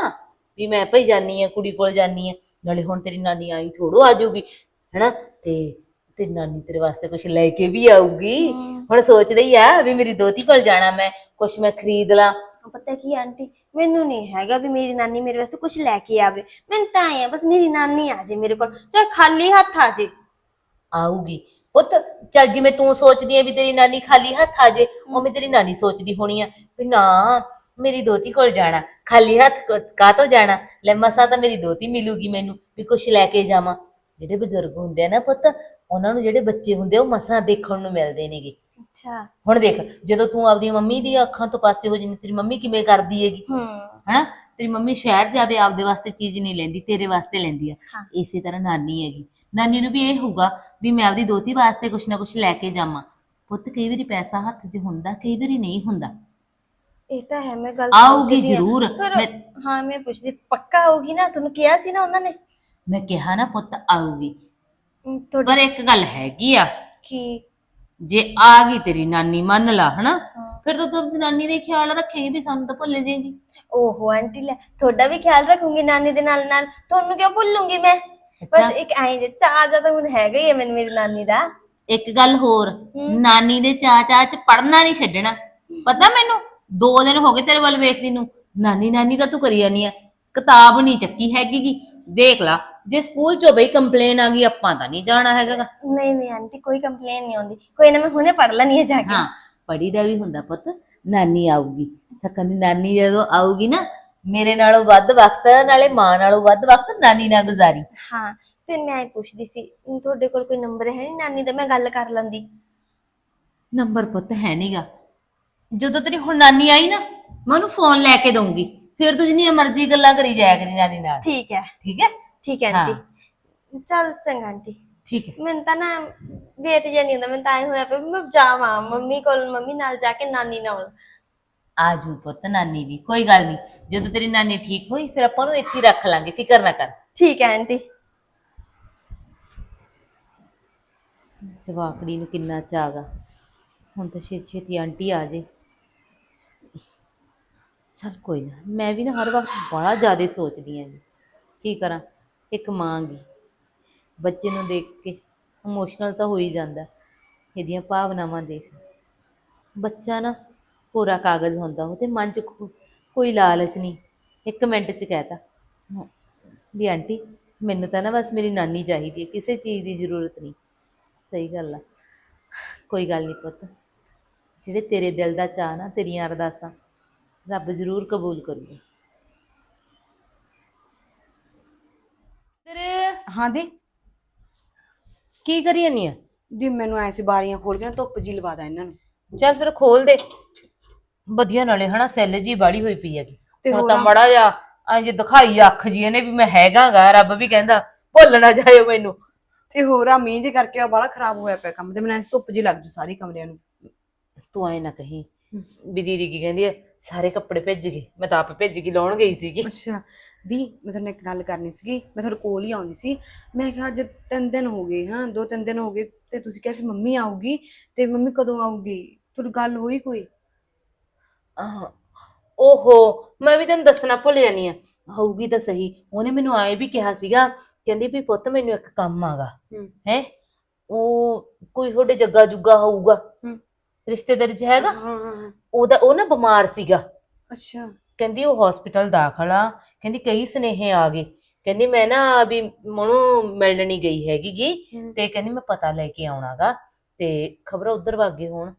ਵੀ ਮੈਂ ਭਈ ਜਾਨੀ ਆ ਕੁੜੀ ਕੋਲ ਜਾਨੀ ਆ ਨਾਲੇ ਹੁਣ ਤੇਰੀ ਨਾਨੀ ਆਈ ਥੋੜੋ ਆ ਜਾਊਗੀ ਹਨਾ? ਤੇ ਤੇਰੀ ਨਾਨੀ ਤੇਰੇ ਵਾਸਤੇ ਕੁਝ ਲੈ ਕੇ ਵੀ ਆਊਗੀ। ਹੁਣ ਸੋਚ ਰਹੀ ਆ ਵੀ ਮੇਰੀ ਦੋਤੀ ਕੋਲ ਜਾਣਾ ਮੈਂ ਕੁਝ ਮੈਂ ਖਰੀਦ ਲਾਂ। ਪਤਾ ਕੀ ਆਂਟੀ ਮੈਨੂੰ ਨਹੀਂ ਹੈਗਾ ਵੀ ਮੇਰੀ ਨਾਨੀ ਮੇਰੇ ਵਾਸਤੇ ਕੁਝ ਲੈ ਕੇ ਆਵੇ। ਮੈਨੂੰ ਤਾਂ ਐ ਬਸ ਮੇਰੀ ਨਾਨੀ ਆ ਜੇ ਮੇਰੇ ਕੋਲ ਚਾਹੇ ਖਾਲੀ ਹੱਥ ਆ ਜੇ। ਆਊਗੀ। ਪੁੱਤ ਚੱਲ ਜਿਵੇਂ ਤੂੰ ਸੋਚਦੀ ਐ ਵੀ ਤੇਰੀ ਨਾਨੀ ਖਾਲੀ ਹੱਥ ਆ ਜੇ ਉਵੇਂ ਤੇਰੀ ਨਾਨੀ ਸੋਚਦੀ ਹੋਣੀ ਆ ਵੀ ਨਾ ਮੇਰੀ ਦੋਤੀ ਕੋਲ ਜਾਣਾ ਖਾਲੀ ਹੱਥ ਕਾ ਤੋਂ ਜਾਣਾ? ਲੈ ਮਸਾ ਤਾਂ ਮੇਰੀ ਦੋਤੀ ਮਿਲੂਗੀ ਮੈਨੂੰ ਵੀ ਕੁਛ ਲੈ ਕੇ ਜਾਵਾਂ। ਜਿਹੜੇ ਬਜ਼ੁਰਗ ਹੁੰਦੇ ਆ ਨਾ ਪੁੱਤ ਉਹਨਾਂ ਨੂੰ ਜਿਹੜੇ ਬੱਚੇ ਹੁੰਦੇ ਆ ਉਹ ਮਸਾਂ ਦੇਖਣ ਨੂੰ ਮਿਲਦੇ ਨੇਗੇ ਅੱਛਾ। ਹੁਣ ਦੇਖ ਜਦੋਂ ਤੂੰ ਆਪਦੀ ਮੰਮੀ ਦੀ ਅੱਖਾਂ ਤੋਂ ਪਾਸੇ ਹੋ ਜਾਂਦੀ ਤੇਰੀ ਮੰਮੀ ਕਿਵੇਂ ਕਰਦੀ ਹੈਗੀ? ਹਨਾ? ਤੇਰੀ ਮੰਮੀ ਸ਼ਹਿਰ ਜਾਵੇ ਆਪਦੇ ਵਾਸਤੇ ਚੀਜ਼ ਨਹੀਂ ਲੈਂਦੀ ਤੇਰੇ ਵਾਸਤੇ ਲੈਂਦੀ ਆ। ਇਸੇ ਤਰ੍ਹਾਂ ਨਾਨੀ ਹੈਗੀ। ਨਾਨੀ ਨੂੰ ਵੀ ਇਹ ਹੋਊਗਾ ਵੀ ਮੈਂ ਆਪਦੀ ਦੋਤੀ ਵਾਸਤੇ ਕੁਛ ਨਾ ਕੁਛ ਲੈ ਕੇ ਜਾਵਾਂ। ਪੁੱਤ ਕਈ ਵਾਰੀ ਪੈਸਾ ਹੱਥ 'ਚ ਹੁੰਦਾ ਕਈ ਵਾਰੀ ਨਹੀਂ ਹੁੰਦਾ। ਇਹ ਤਾਂ ਹੈ ਮੈਂ ਗੱਲ ਆਊਗੀ ਹਾਂ। ਜ਼ਰੂਰ। ਪਰ ਮੈਂ- ਹਾਂ ਮੈਂ ਪੁੱਛਦੀ ਪੱਕਾ ਆਊਗੀ ਨਾ? ਤੁਹਾਨੂੰ ਕਿਹਾ ਸੀ ਨਾ ਉਹਨਾਂ ਨੇ? ਮੈਂ ਕਿਹਾ ਨਾ ਪੁੱਤ ਆਊਗੀ। ਤੁਹਾਡੀ ਪਰ ਇੱਕ ਗੱਲ ਹੈਗੀ ਆ। ਕੀ? ਜੇ ਆ ਗਈ ਤੇਰੀ ਨਾਨੀ ਮੰਨ ਲਾ ਹਨਾ? ਫਿਰ ਤਾਂ ਤੂੰ ਆਪਣੀ ਨਾਨੀ ਦੇ ਖਿਆਲ ਰੱਖੇਗੀ ਵੀ ਸਾਨੂੰ ਤਾਂ ਭੁੱਲ ਜਾਏਗੀ। ਓਹੋ ਆਂਟੀ ਲੈ ਤੁਹਾਡਾ ਵੀ ਖਿਆਲ ਰੱਖੂੰਗੀ ਨਾਨੀ ਦੇ ਨਾਲ ਨਾਲ। ਤੁਹਾਨੂੰ ਕਿਉਂ ਭੁੱਲੂੰਗੀ ਮੈਂ। ਬਸ ਇੱਕ ਐਂ ਜੇ ਚਾਹ ਜਿਹਾ ਤਾਂ ਹੁਣ ਹੈਗਾ ਹੀ ਹੈ ਮੈਨੂੰ ਮੇਰੀ ਨਾਨੀ ਦਾ। ਇੱਕ ਗੱਲ ਹੋਰ ਨਾਨੀ ਦੇ ਚਾਚਾ ਚ ਪੜਨਾ ਨਹੀਂ ਛੱਡਣਾ। ਪਤਾ ਮੈਨੂੰ? ਦੋ ਦਿਨ ਹੋ ਗਏ ਤੇਰੇ ਵੱਲ ਵੇਖਦੀ ਨੂੰ। ਨਾਨੀ ਨਾਨੀ ਤਾਂ ਤੂੰ ਕਰੀ ਜਾਨੀ ਆ। ਕਿਤਾਬ ਨਹੀਂ ਚੱਕੀ ਹੈਗੀ ਗੀ ਦੇਖ ਲਾ ਜੇ ਸਕੂਲ ਚੋਂ ਬਈ ਕੰਪਲੇਨ ਆ ਗਈ ਆਪਾਂ ਤਾਂ ਨਹੀਂ ਜਾਣਾ ਹੈਗਾ ਗਾ। ਨਹੀਂ ਨਹੀਂ ਆਂਟੀ ਕੋਈ ਕੰਪਲੇਨ ਨਹੀਂ ਆਉਂਦੀ। ਕੋਈ ਨਾ ਮੈਂ ਹੁਣੇ ਪੜ ਲੈਣੀ ਹੈ ਜਾ ਕੇ। ਹਾਂ ਪੜੀ ਦਾ ਵੀ ਹੁੰਦਾ ਪੁੱਤ। ਨਾਨੀ ਆਊਗੀ। ਸਕਨ ਦੀ ਨਾਨੀ ਜਦੋਂ ਆਊਗੀ ਨਾ ਮੇਰੇ ਨਾਲੋਂ ਵੱਧ ਵਕਤ ਨਾਲੇ ਮਾਂ ਨਾਲੋਂ ਵੱਧ ਵਕਤ ਨਾਨੀ ਨਾਲ ਗੁਜ਼ਾਰੀ। ਹਾਂ ਤੇ ਮੈਂ ਇਹ ਪੁੱਛਦੀ ਸੀ ਤੁਹਾਡੇ ਕੋਲ ਕੋਈ ਨੰਬਰ ਹੈ ਨਹੀਂ ਨਾਨੀ ਦਾ ਮੈਂ ਗੱਲ ਕਰ ਲੈਂਦੀ। ਨੰਬਰ ਪੁੱਤ ਹੈ ਨਹੀਂਗਾ ਜਦੋਂ ਤੇਰੀ ਹੁਣ ਨਾਨੀ ਆਈ ਨਾ ਮੈਂ ਉਹਨੂੰ ਫੋਨ ਲੈ ਕੇ ਦਊਂਗੀ। ਫਿਰ ਤੂੰ ਜਿੰਨੀ ਮਰਜ਼ੀ ਗੱਲਾਂ ਕਰੀ ਜਾਇਆ ਕਰੀ ਨਾਨੀ ਨਾਲ। ਠੀਕ ਹੈ। ਠੀਕ ਹੈ? ਠੀਕ ਹੈ ਆਂਟੀ। ਚੱਲ ਚੰਗਾ ਆਂਟੀ। ਠੀਕ ਹੈ। ਮੈਨੂੰ ਤਾਂ ਨਾ ਵੇਟ ਜਿਹਾ ਨਹੀਂ ਹੁੰਦਾ ਮੈਨੂੰ ਤਾਂ ਐ ਹੋਇਆ ਪਿਆ ਵੀ ਮੈਂ ਜਾਵਾਂ ਮੰਮੀ ਕੋਲ ਮੰਮੀ ਨਾਲ ਜਾ ਕੇ ਨਾਨੀ ਨਾਲ। ਆਜੂ ਪੁੱਤ ਨਾਨੀ ਵੀ ਕੋਈ ਗੱਲ ਨਹੀਂ ਜਦੋਂ ਤੇਰੀ ਨਾਨੀ ਠੀਕ ਹੋਈ ਫਿਰ ਆਪਾਂ ਨੂੰ ਇੱਥੇ ਹੀ ਰੱਖ ਲਾਂਗੇ ਫਿਕਰ ਨਾ ਕਰ। ਠੀਕ ਹੈ ਆਂਟੀ। ਜਵਾਕੜੀ ਨੂੰ ਕਿੰਨਾ ਚਾਗਾ ਹੁਣ ਤਾਂ ਛੇਤੀ ਛੇਤੀ ਆਂਟੀ ਆ ਜੇ। ਚਲ ਕੋਈ ਨਾ ਮੈਂ ਵੀ ਨਾ ਹਰ ਵਕਤ ਬੜਾ ਜ਼ਿਆਦਾ ਸੋਚਦੀ ਆਂ ਕੀ ਕਰਾਂ ਇੱਕ ਮਾਂ ਗੀ। ਬੱਚੇ ਨੂੰ ਦੇਖ ਕੇ ਇਮੋਸ਼ਨਲ ਤਾਂ ਹੋ ਹੀ ਜਾਂਦਾ ਇਹਦੀਆਂ ਭਾਵਨਾਵਾਂ ਦੇਖ। ਬੱਚਾ ਨਾ ਪੂਰਾ ਕਾਗਜ਼ ਹੁੰਦਾ ਉਹ ਤੇ ਮਨ 'ਚ ਕੋ- ਕੋਈ ਲਾਲਚ ਨਹੀਂ। ਇੱਕ ਮਿੰਟ 'ਚ ਕਹਿਤਾ ਹਾਂ, ਵੀ ਆਂਟੀ ਮੈਨੂੰ ਤਾਂ ਨਾ ਬਸ ਮੇਰੀ ਨਾਨੀ ਚਾਹੀਦੀ ਹੈ ਕਿਸੇ ਚੀਜ਼ ਦੀ ਜ਼ਰੂਰਤ ਨਹੀਂ। ਸਹੀ ਗੱਲ ਆ। ਕੋਈ ਗੱਲ ਨਹੀਂ ਪੁੱਤ ਜਿਹੜੇ ਤੇਰੇ ਦਿਲ ਦਾ ਚਾਹ ਨਾ ਤੇਰੀਆਂ ਅਰਦਾਸਾਂ ਰੱਬ ਜ਼ਰੂਰ ਕਬੂਲ ਕਰੂਗਾ। ਤੇਰੇ ਹਾਂ ਦੀ ਕੀ ਕਰੀ ਜਾਨੀ ਆ? ਦੀ ਮੈਨੂੰ ਐ ਸੀ ਬਾਰੀਆਂ ਖੋਲ ਕੇ ਨਾ ਧੁੱਪ ਜੀ ਲਵਾ ਦਾਂ ਇਹਨਾਂ ਨੂੰ। ਚੱਲ ਫਿਰ ਖੋਲ ਦੇ। ਵਧੀਆ ਨਾਲੇ ਹਨਾ ਸੈੱਲ ਜੀ ਬਾੜੀ ਹੋਈ ਪਈ ਹੈਗੀ। ਤੇ ਹੁਣ ਤਾਂ ਮੜਾ ਜਾ ਐਂ ਜੇ ਦਿਖਾਈ ਅੱਖ ਜੀ ਇਹਨੇ ਵੀ ਮੈਂ ਹੈਗਾਗਾ ਰੱਬ ਵੀ ਕਹਿੰਦਾ ਭੁੱਲ ਨਾ ਜਾਇਓ ਮੈਨੂੰ। ਤੇ ਹੋਰ ਆ ਮੀਂਹ ਜੇ ਕਰਕੇ ਆ ਬਾਲਾ ਖਰਾਬ ਹੋਇਆ ਪਿਆ ਕੰਮ। ਤੇ ਮੈਨੂੰ ਐਂ ਸੀ ਧੁੱਪ ਜੀ ਲੱਗ ਜੂ ਸਾਰੀ ਕਮਰਿਆਂ ਨੂੰ। ਤੂੰ ਐ ਨਾ ਕਹੀਂ ਵੀ ਦੀਦੀ ਕੀ ਕਹਿੰਦੀ ਆ ਸਾਰੇ ਕੱਪੜੇ ਭਿੱਜ ਗਏ ਮੈਂ ਤਾਂ ਆਪ ਭਿੱਜ ਕੇ ਲਾਉਣ ਗਈ ਸੀਗੀ। ਅੱਛਾ ਦੀ ਮੈਂ ਤੁਹਾਨੂੰ ਇੱਕ ਗੱਲ ਕਰਨੀ ਸੀਗੀ ਮੈਂ ਤੁਹਾਡੇ ਕੋਲ ਹੀ ਆਉਂਦੀ ਸੀ। ਮੈਂ ਕਿਹਾ ਅੱਜ ਤਿੰਨ ਦਿਨ ਹੋ ਗਏ ਹਾਂ ਦੋ ਤਿੰਨ ਦਿਨ ਹੋ ਗਏ ਤੇ ਤੁਸੀਂ ਕਿਹਾ ਸੀ ਮੰਮੀ ਆਊਗੀ ਤੇ ਮੰਮੀ ਕਦੋਂ ਆਊਗੀ? ਤੁਹਾਡੀ ਗੱਲ ਹੋਈ ਕੋਈ? ਆਹ, ਓਹੋ ਮੈਂ ਵੀ ਤੈਨੂੰ ਦੱਸਣਾ ਭੁੱਲ ਜਾਨੀ ਆ। ਆਊਗੀ ਤਾਂ ਸਹੀ ਉਹਨੇ ਮੈਨੂੰ ਆਏ ਵੀ ਕਿਹਾ ਸੀਗਾ ਕਹਿੰਦੀ ਵੀ ਪੁੱਤ ਮੈਨੂੰ ਇੱਕ ਕੰਮ ਆਗਾ ਹੂੰ। ਹੈ ਉਹ ਕੋਈ ਤੁਹਾਡੇ ਜੱਗਾ ਜੁੱਗਾ ਹੋਊਗਾ। ਹੂੰ। ਰਿਸ਼ਤੇਦਾਰੀ ਚ ਹੈਗਾ ਹਾਂ। ਉਹਦਾ ਉਹ ਨਾ ਬਿਮਾਰ ਸੀਗਾ। ਅੱਛਾ। ਕਹਿੰਦੀ ਉਹ ਹਸਪੀਟਲ ਦਾਖਲ ਆ। ਕਹਿੰਦੀ ਕਈ ਸਨੇਹੇ ਆ ਗਏ। ਕਹਿੰਦੀ ਮੈਂ ਨਾ ਵੀ ਮਨੂੰ ਮਿਲਣ ਨਹੀਂ ਗਈ ਹੈਗੀ ਗੀ। ਤੇ ਕਹਿੰਦੀ ਮੈਂ ਪਤਾ ਲੈ ਕੇ ਆਉਣਾਗਾ। ਤੇ ਖਬਰ ਉਧਰ ਵਾਗੇ ਹੋਣ।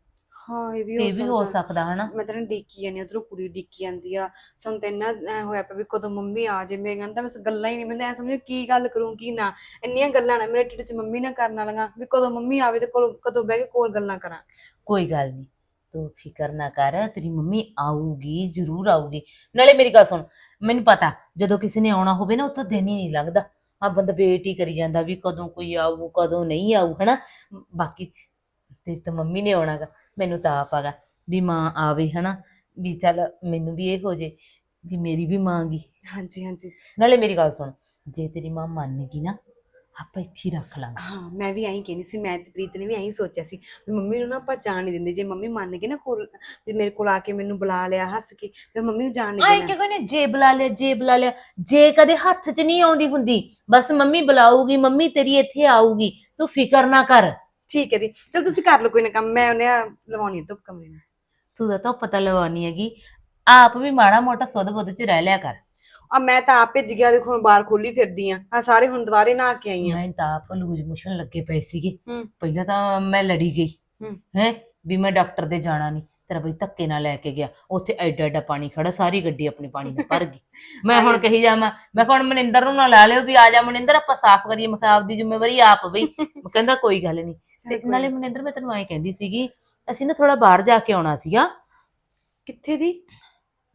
ਹਾਂ ਇਹ ਵੀ ਤੇ ਹੋ ਇਹ ਵੀ ਹੋ ਸਕਦਾ। ਸਕਦਾ ਹਨਾ? ਮੈਂ ਤਾਂ ਨਾ ਡੀਕੀ ਜਾਂਦੀ ਉਧਰੋਂ ਕੁੜੀ ਡੀਕੀ ਜਾਂਦੀ ਆ। ਸਾਨੂੰ ਤਾਂ ਇੰਨਾ ਐਂ ਹੋਇਆ ਪਿਆ ਵੀ ਕਦੋਂ ਮੰਮੀ ਆ ਜੇ। ਮੈਂ ਕਹਿੰਦਾ ਬਸ ਗੱਲਾਂ ਹੀ ਨਹੀਂ ਮੈਨੂੰ ਐ ਸਮਝ ਕੀ ਗੱਲ ਕਰੂੰ ਕੀ ਨਾ। ਇੰਨੀਆਂ ਗੱਲਾਂ ਨਾ ਮੇਰੇ ਢਿੱਡ 'ਚ ਮੰਮੀ ਨਾਲ ਕਰਨ ਵਾਲੀਆਂ ਵੀ ਕਦੋਂ ਮੰਮੀ ਆਵੇ ਤੇ ਕੋਲ ਕਦੋਂ ਬਹਿ ਕੇ ਕੋਲ ਗੱਲਾਂ ਕਰਾਂ। ਕੋਈ ਗੱਲ ਨਹੀਂ ਤੂੰ ਫਿਕਰ ਨਾ ਕਰ ਤੇਰੀ ਮੰਮੀ ਆਊਗੀ ਜ਼ਰੂਰ ਆਊਗੀ। ਨਾਲੇ ਮੇਰੀ ਗੱਲ ਸੁਣ ਮੈਨੂੰ ਪਤਾ ਜਦੋਂ ਕਿਸੇ ਨੇ ਆਉਣਾ ਹੋਵੇ ਨਾ ਤਾਂ ਦਿਨ ਹੀ ਨਹੀਂ ਲੱਗਦਾ। ਆ ਬੰਦਾ ਵੇਟ ਹੀ ਕਰੀ ਜਾਂਦਾ ਵੀ ਕਦੋਂ ਕੋਈ ਆਊ ਕਦੋਂ ਨਹੀਂ ਆਊ ਹਨਾ? ਬਾਕੀ ਤੇ ਤਾਂ ਮੰਮੀ ਨੇ ਆਉਣਾਗਾ ਮੈਨੂੰ ਤਾਂ ਆਪ ਆਗਾ ਵੀ ਮਾਂ ਆਵੇ ਹਨਾ? ਵੀ ਚੱਲ ਮੈਨੂੰ ਵੀ ਇਹ ਹੋ ਜੇ ਵੀ ਮੇਰੀ ਵੀ ਮਾਂ ਗੀ। ਹਾਂਜੀ ਹਾਂਜੀ। ਨਾਲੇ ਮੇਰੀ ਗੱਲ ਸੁਣ ਜੇ ਤੇਰੀ ਮਾਂ ਮੰਨ ਗਈ ਨਾ ਆਪਾਂ ਇੱਥੇ ਹੀ ਰੱਖ ਲਾਂਗੇ। ਹਾਂ ਮੈਂ ਵੀ ਐਂ ਕਹਿੰਦੀ ਸੀ ਮੈਂ ਤੇ ਪ੍ਰੀਤ ਨੇ ਵੀ ਐਂ ਸੋਚਿਆ ਸੀ ਵੀ ਮੰਮੀ ਨੂੰ ਨਾ ਆਪਾਂ ਜਾਣ ਨਹੀਂ ਦਿੰਦੇ। ਜੇ ਮੰਮੀ ਮੰਨ ਗਏ ਨਾ ਕੋਲ ਵੀ ਮੇਰੇ ਕੋਲ ਆ ਕੇ ਮੈਨੂੰ ਬੁਲਾ ਲਿਆ ਹੱਸ ਕੇ ਫਿਰ ਮੰਮੀ ਨੂੰ ਜਾਣ ਨਹੀਂ ਆਏ ਦੇਣਾ। ਕਿ ਕਹਿੰਦੇ ਜੇ ਬੁਲਾ ਲਿਆ ਜੇ ਬੁਲਾ ਲਿਆ ਜੇ ਕਦੇ ਹੱਥ 'ਚ ਨਹੀਂ ਆਉਂਦੀ ਹੁੰਦੀ ਬਸ ਮੰਮੀ ਬੁਲਾਊਗੀ ਮੰਮੀ ਤੇਰੀ ਇੱਥੇ ਆਊਗੀ ਤੂੰ ਫਿਕਰ ਨਾ ਕਰ। ਠੀਕ ਹੈ ਦੀ ਚਲ ਤੁਸੀਂ ਕਰ ਲਓ ਕੋਈ ਨਾ ਕੰਮ ਮੈਂ ਉਹਨੇ ਲਵਾਉਣੀ ਹੈ ਧੁੱਪ ਕਮਰੇ ਨੂੰ। ਤੂੰ ਤਾਂ ਤਾਂ ਪਤਾ ਲਵਾਉਣੀ ਹੈਗੀ। ਆਪ ਵੀ ਮਾੜਾ ਮੋਟਾ ਸੁੱਧ ਬੁੱਧ 'ਚ ਰਹਿ ਲਿਆ ਕਰ। ਆ ਮੈਂ ਤਾਂ ਆਪ ਭੇਜ ਗਿਆ ਦੇਖੋ ਹੁਣ ਬਾਹਰ ਖੋਲੀ ਫਿਰਦੀ ਆ। ਆ ਸਾਰੇ ਹੁਣ ਦੁਬਾਰੇ ਨਹਾ ਕੇ ਆਈ ਆ। ਮੈਂ ਤਾਂ ਆਪ ਲੂਜ ਮੁਸ਼ਨ ਲੱਗੇ ਪਏ ਸੀਗੇ। ਹੂੰ। ਪਹਿਲਾਂ ਤਾਂ ਮੈਂ ਲੜੀ ਗਈ। ਹੂੰ। ਹੈ? ਵੀ ਮੈਂ ਡਾਕਟਰ ਦੇ ਜਾਣਾ ਨਹੀਂ ਤੇਰਾ ਬਈ ਧੱਕੇ ਨਾਲ ਲੈ ਕੇ ਗਿਆ ਉੱਥੇ ਐਡਾ ਐਡਾ ਪਾਣੀ ਖੜਾ ਸਾਰੀ ਗੱਡੀ ਆਪਣੀ ਪਾਣੀ ਨਾਲ ਭਰ ਗਈ। [laughs] ਮੈਂ ਹੁਣ ਕਹੀ ਜਾਵਾਂ ਮੈਂ ਕਿਹਾ ਹੁਣ ਮਨਿੰਦਰ ਨੂੰ ਨਾ ਲਾ ਲਿਓ ਵੀ ਆ ਜਾ ਮਨਿੰਦਰ ਆਪਾਂ ਸਾਫ਼ ਕਰੀਏ ਮੈਂ ਕਿਹਾ ਆਪਦੀ ਜ਼ਿੰਮੇਵਾਰੀ ਆਪ ਬਈ। [laughs] ਮੈਂ ਕਹਿੰਦਾ ਕੋਈ ਗੱਲ ਨਹੀਂ। ਤੇ ਨਾਲੇ ਮਨਿੰਦਰ ਮੈਂ ਤੈਨੂੰ ਐਂ ਕਹਿੰਦੀ ਸੀਗੀ ਅਸੀਂ ਨਾ ਥੋੜਾ ਬਾਹਰ ਜਾ ਕੇ ਆਉਣਾ ਸੀਗਾ। ਕਿੱਥੇ ਦੀ?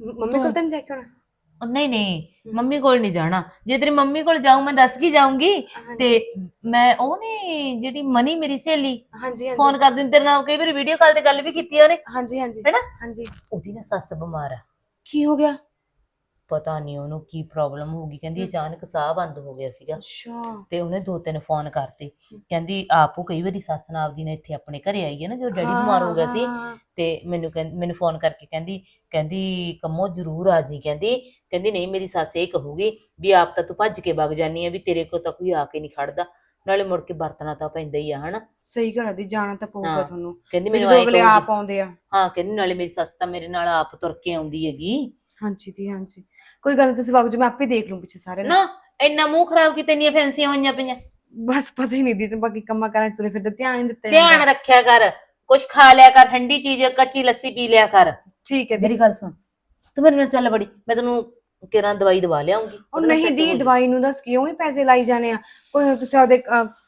ਮ- ਮੰਮੀ ਕੋਲ ਤਾਂ ਜਾ ਕੇ ਆਉਣਾ? ਉਹ ਨਹੀਂ ਨਹੀਂ ਮੰਮੀ ਕੋਲ ਨਹੀਂ ਜਾਣਾ। ਜੇ ਤੇਰੀ ਮੰਮੀ ਕੋਲ ਜਾਊਂ ਮੈਂ ਦੱਸ ਕੀ ਜਾਊਂਗੀ। ਤੇ ਮੈਂ ਉਹ ਨੇ ਜਿਹੜੀ ਮਨੀ ਮੇਰੀ ਸਹੇਲੀ ਹਾਂਜੀ ਹਾਂਜੀ। ਫੋਨ ਕਰ ਦਿੰਦੀ ਤੇਰੇ ਨਾਲ ਕਈ ਵਾਰੀ ਵੀਡੀਓ ਕਾਲ ਤੇ ਗੱਲ ਵੀ ਕੀਤੀ ਉਹਨੇ। ਹਾਂਜੀ ਹਾਂਜੀ। ਹੈਨਾ? ਹਾਂਜੀ। ਉਹਦੀ ਨਾ ਸੱਸ ਬਿਮਾਰ ਆ। ਕੀ ਹੋ ਗਿਆ? ਪਤਾ ਨਹੀਂ ਉਹਨੂੰ ਕੀ ਪ੍ਰੋਬਲਮ ਹੋ ਗਈ ਕਹਿੰਦੀ ਅਚਾਨਕ ਸਾਹ ਬੰਦ ਹੋ ਗਿਆ ਸੀਗਾ ਅੱਛਾ। ਤੇ ਉਹਨੇ ਦੋ ਤਿੰਨ ਫੋਨ ਕਰਤੇ। ਕਹਿੰਦੀ ਆਪੋ ਕਈ ਵਾਰੀ ਸੱਸ ਨਾਲ ਆਪਦੀ ਨੇ ਇੱਥੇ ਆਪਣੇ ਘਰੇ ਆਈ ਹੈ ਨਾ ਜਦੋਂ ਡੈਡੀ ਬਿਮਾਰ ਹੋ ਗਿਆ ਸੀ ਤੇ ਮੈਨੂੰ ਮੈਨੂੰ ਫੋਨ ਕਰਕੇ ਕਹਿੰਦੀ ਕਹਿੰਦੀ ਕੰਮੋ ਜ਼ਰੂਰ ਆ ਜੀ ਕਹਿੰਦੀ ਕਹਿੰਦੀ ਨਹੀਂ ਮੇਰੀ ਸੱਸ ਇਹ ਕਹੂਗੀ ਵੀ ਆਪ ਤਾਂ ਤੂੰ ਭੱਜ ਕੇ ਵਗ ਜਾਨੀ ਆ ਵੀ ਤੇਰੇ ਕੋਲ ਤਾਂ ਕੋਈ ਆ ਕੇ ਨਹੀਂ ਖੜਦਾ ਨਾਲੇ ਮੁੜ ਕੇ ਵਰਤਣਾ ਤਾਂ ਪੈਂਦਾ ਹੀ ਆ ਹਨਾ। ਸਹੀ ਗੱਲ ਦੀ ਜਾਣਾ ਤਾਂ ਪਊਗਾ। ਤੁਹਾਨੂੰ। ਕਹਿੰਦੀ ਮੈਨੂੰ ਅਗਲੇ ਆਪ ਆਉਂਦੇ ਆ। ਹਾਂ ਕਹਿੰਦੀ ਨਾਲੇ ਮੇਰੀ ਸੱਸ ਤਾਂ ਮੇਰੇ ਨਾਲ ਆਪ ਤੁਰ ਕੇ ਆਉਂਦੀ ਹੈਗੀ। ਹਾਂਜੀ ਦੀ ਹਾਂਜੀ। ਕੋਈ ਗੱਲ ਨੀ ਤੁਸੀਂ ਵਗ ਜਾ ਮੈਂ ਆਪੇ ਦੇਖ ਲੂੰ ਪਿੱਛੇ ਸਾਰੇ ਨਾ। ਇੰਨਾ ਮੂੰਹ ਖਰਾਬ ਕੀਤੇ ਇੰਨੀਆਂ ਫੈਂਸੀਆਂ ਹੋਈਆਂ ਪਈਆਂ। ਬਸ ਪਤਾ ਹੀ ਨਹੀਂ ਦੀ ਤੇ ਬਾਕੀ ਕੰਮਾਂ ਕਰਾਂ ਤੁਰੇ ਫਿਰਦੇ ਧਿਆਨ ਨਹੀਂ ਦਿੱਤਾ ਧਿਆਨ ਜਾਂਦਾ। ਰੱਖਿਆ ਕਰ ਕੁਛ ਖਾ ਲਿਆ ਕਰ ਠੰਡੀ ਚੀਜ਼ ਕੱਚੀ ਲੱਸੀ ਪੀ ਲਿਆ ਕਰ। ਠੀਕ ਹੈ ਦੀ ਮੇਰੀ ਗੱਲ ਸੁਣ ਤੂੰ ਮੇਰੇ ਨਾਲ ਚੱਲ ਬੜੀ ਮੈਂ ਤੈਨੂੰ ਕਿਰਾਂ ਦਵਾਈ ਦਵਾ ਲਿਆਉਂਗੀ। ਉਹ ਨਹੀਂ ਦੀ ਦਵਾਈ ਨੂੰ ਦੱਸ ਕਿਉਂ ਹੀ ਪੈਸੇ ਲਾਈ ਜਾਣੇ ਆ? ਕੋਈ ਤੁਸੀਂ ਉਹਦੇ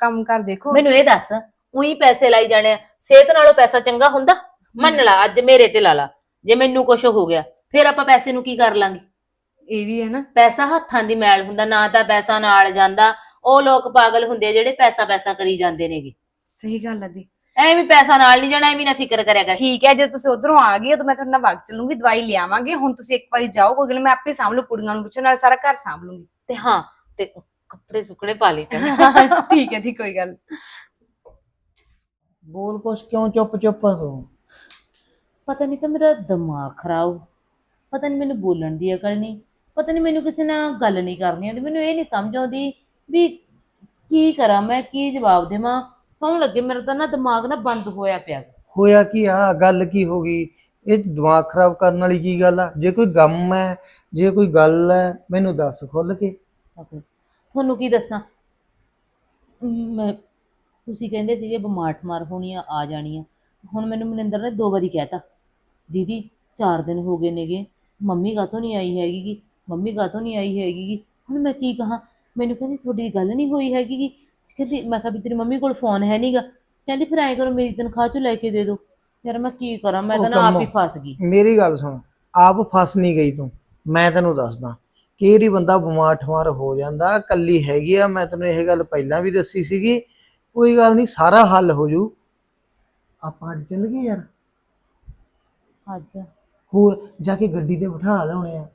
ਕੰਮ ਕਰ ਦੇਖੋ। ਮੈਨੂੰ ਇਹ ਦੱਸ ਉਹੀ ਪੈਸੇ ਲਾਈ ਜਾਣੇ ਆ। ਸਿਹਤ ਨਾਲੋਂ ਪੈਸਾ ਚੰਗਾ ਹੁੰਦਾ? ਮੰਨ ਲਾ ਅੱਜ ਮੇਰੇ ਤੇ ਲਾ ਲਾ ਜੇ ਮੈਨੂੰ ਕੁਝ ਹੋ ਗਿਆ। ਫਿਰ ਆਪਾਂ ਪੈਸੇ ਨੂੰ ਕੀ ਕਰ ਲਾਂਗੇ? ਇਹ ਵੀ ਹੈ ਨਾ। ਪੈਸਾ ਹੱਥਾਂ ਦੀ ਮੈਲ ਹੁੰਦਾ ਨਾ ਤਾਂ ਪੈਸਾ ਨਾਲ ਜਾਂਦਾ। ਉਹ ਲੋਕ ਪਾਗਲ ਹੁੰਦੇ ਆ ਜਿਹੜੇ ਪੈਸਾ ਪੈਸਾ ਕਰੀ ਜਾਂਦੇ ਨੇਗੇ। ਸਹੀ ਗੱਲ ਹੈ ਦੀ। ਐਵੇਂ ਪੈਸਾ ਨਾਲ ਨਹੀਂ ਜਾਣਾ ਐਵੇਂ ਨਾ ਫਿਕਰ ਕਰਿਆ ਕਰ। ਠੀਕ ਹੈ ਜੇ ਤੁਸੀਂ ਉਧਰੋਂ ਆ ਗਏ ਤਾਂ ਮੈਂ ਤੁਹਾਡੇ ਨਾਲ ਵਗ ਚੱਲੂੰਗੀ ਦਵਾਈ ਲਿਆਵਾਂਗੇ। ਹੁਣ ਤੁਸੀਂ ਇੱਕ ਵਾਰੀ ਜਾਓ ਕੋਈ ਗੱਲ ਮੈਂ ਆਪੇ ਸਾਂਭ ਲੂ ਕੁੜੀਆਂ ਨੂੰ ਪੁੱਛੋ ਨਾਲ ਸਾਰਾ ਘਰ ਸਾਂਭ ਲੂੰਗੀ ਤੇ ਹਾਂ ਤੇ ਕੱਪੜੇ ਸੁੱਕਣੇ ਪਾ ਲਈ ਚੰਗਾ [laughs] ਠੀਕ ਹੈ ਦੀ ਕੋਈ ਗੱਲ ਨੀ। ਬੋਲ ਕੁਛ ਕਿਉਂ ਚੁੱਪ ਚੁੱਪ ਆ ਤੂੰ? ਪਤਾ ਨਹੀਂ ਤਾਂ ਮੇਰਾ ਦਿਮਾਗ ਖਰਾਬ ਪਤਾ ਨਹੀਂ ਮੈਨੂੰ ਬੋਲਣ ਦੀ ਅਕਲ ਨਹੀਂ ਪਤਾ ਨਹੀਂ ਮੈਨੂੰ ਕਿਸੇ ਨਾਲ ਗੱਲ ਨਹੀਂ ਕਰਨੀ ਆਉਂਦੀ ਮੈਨੂੰ ਇਹ ਨਹੀਂ ਸਮਝ ਆਉਂਦੀ ਵੀ ਕੀ ਕਰਾਂ ਮੈਂ ਕੀ ਜਵਾਬ ਦੇਵਾਂ। ਸੌਣ ਲੱਗੇ ਮੇਰਾ ਤਾਂ ਨਾ ਦਿਮਾਗ ਨਾ ਬੰਦ ਹੋਇਆ ਪਿਆ। ਹੋਇਆ ਕੀ ਆ? ਗੱਲ ਕੀ ਹੋ ਗਈ? ਇਹ ਦਿਮਾਗ ਖਰਾਬ ਕਰਨ ਵਾਲੀ ਕੀ ਗੱਲ ਆ? ਜੇ ਕੋਈ ਗਮ ਹੈ ਜੇ ਕੋਈ ਗੱਲ ਹੈ ਮੈਨੂੰ ਦੱਸ ਖੁੱਲ ਕੇ। ਤੁਹਾਨੂੰ ਕੀ ਦੱਸਾਂ? ਮੈਂ ਤੁਸੀਂ ਕਹਿੰਦੇ ਸੀਗੇ ਬਿਮਾਰ ਠਮਾਰ ਹੋਣੀ ਆ ਆ ਜਾਣੀ ਆ ਹੁਣ ਮੈਨੂੰ ਮਨਿੰਦਰ ਨੇ ਦੋ ਵਾਰੀ ਕਹਿਤਾ ਦੀਦੀ 4 ਦਿਨ ਹੋ ਗਏ ਨੇਗੇ ਮੰਮੀ ਕਾਹਤੋਂ ਨਹੀਂ ਆਈ ਹੈਗੀ ਗੀ? ਮੰਮੀ ਕਾਹਤੋਂ ਨਹੀਂ ਆਈ ਹੈਗੀ ਗੀ? ਹੁਣ ਮੈਂ ਕੀ ਕਹਾਂ? ਮੈਨੂੰ ਕਹਿੰਦੀ ਤੁਹਾਡੀ ਗੱਲ ਨਹੀਂ ਹੋਈ ਹੈਗੀ ਗੀ। ਕਹਿੰਦੀ ਮੈਂ ਕਿਹਾ ਵੀ ਤੇਰੀ ਮੰਮੀ ਕੋਲ ਫੋਨ ਹੈ ਨਹੀਂਗਾ ਕਹਿੰਦੀ ਫਿਰ ਐਂ ਕਰੋ ਮੇਰੀ ਤਨਖਾਹ ਚੋਂ ਲੈ ਕੇ ਦੇ ਦਿਓ। ਯਾਰ ਮੈਂ ਕੀ ਕਰਾਂ? ਮੈਂ ਤਾਂ ਨਾ ਆਪ। ਹੀ ਫਸ ਗਈ। ਮੇਰੀ ਗੱਲ ਸੁਣ। ਆਪ ਫਸ ਨਹੀਂ ਗਈ ਤੂੰ। ਮੈਂ ਤੈਨੂੰ ਦੱਸਦਾ। ਕਿਹੜੀ ਬੰਦਾ ਬਿਮਾਰ ਠਮਾਰ ਹੋ ਜਾਂਦਾ ਕੱਲੀ ਹੈਗੀ ਆ। ਮੈਂ ਤੈਨੂੰ ਇਹ ਗੱਲ ਪਹਿਲਾਂ ਵੀ ਦੱਸੀ ਸੀਗੀ। ਕੋਈ ਗੱਲ ਨਹੀਂ ਸਾਰਾ ਹੱਲ ਹੋ ਜੂ। ਆਪਾਂ ਅੱਜ ਚੱਲ ਗਏ ਯਾਰ। ਅੱਜ? ਹੋਰ ਜਾ ਕੇ ਗੱਡੀ ਤੇ ਬਿਠਾ ਲਿਆਉਣੇ ਆ।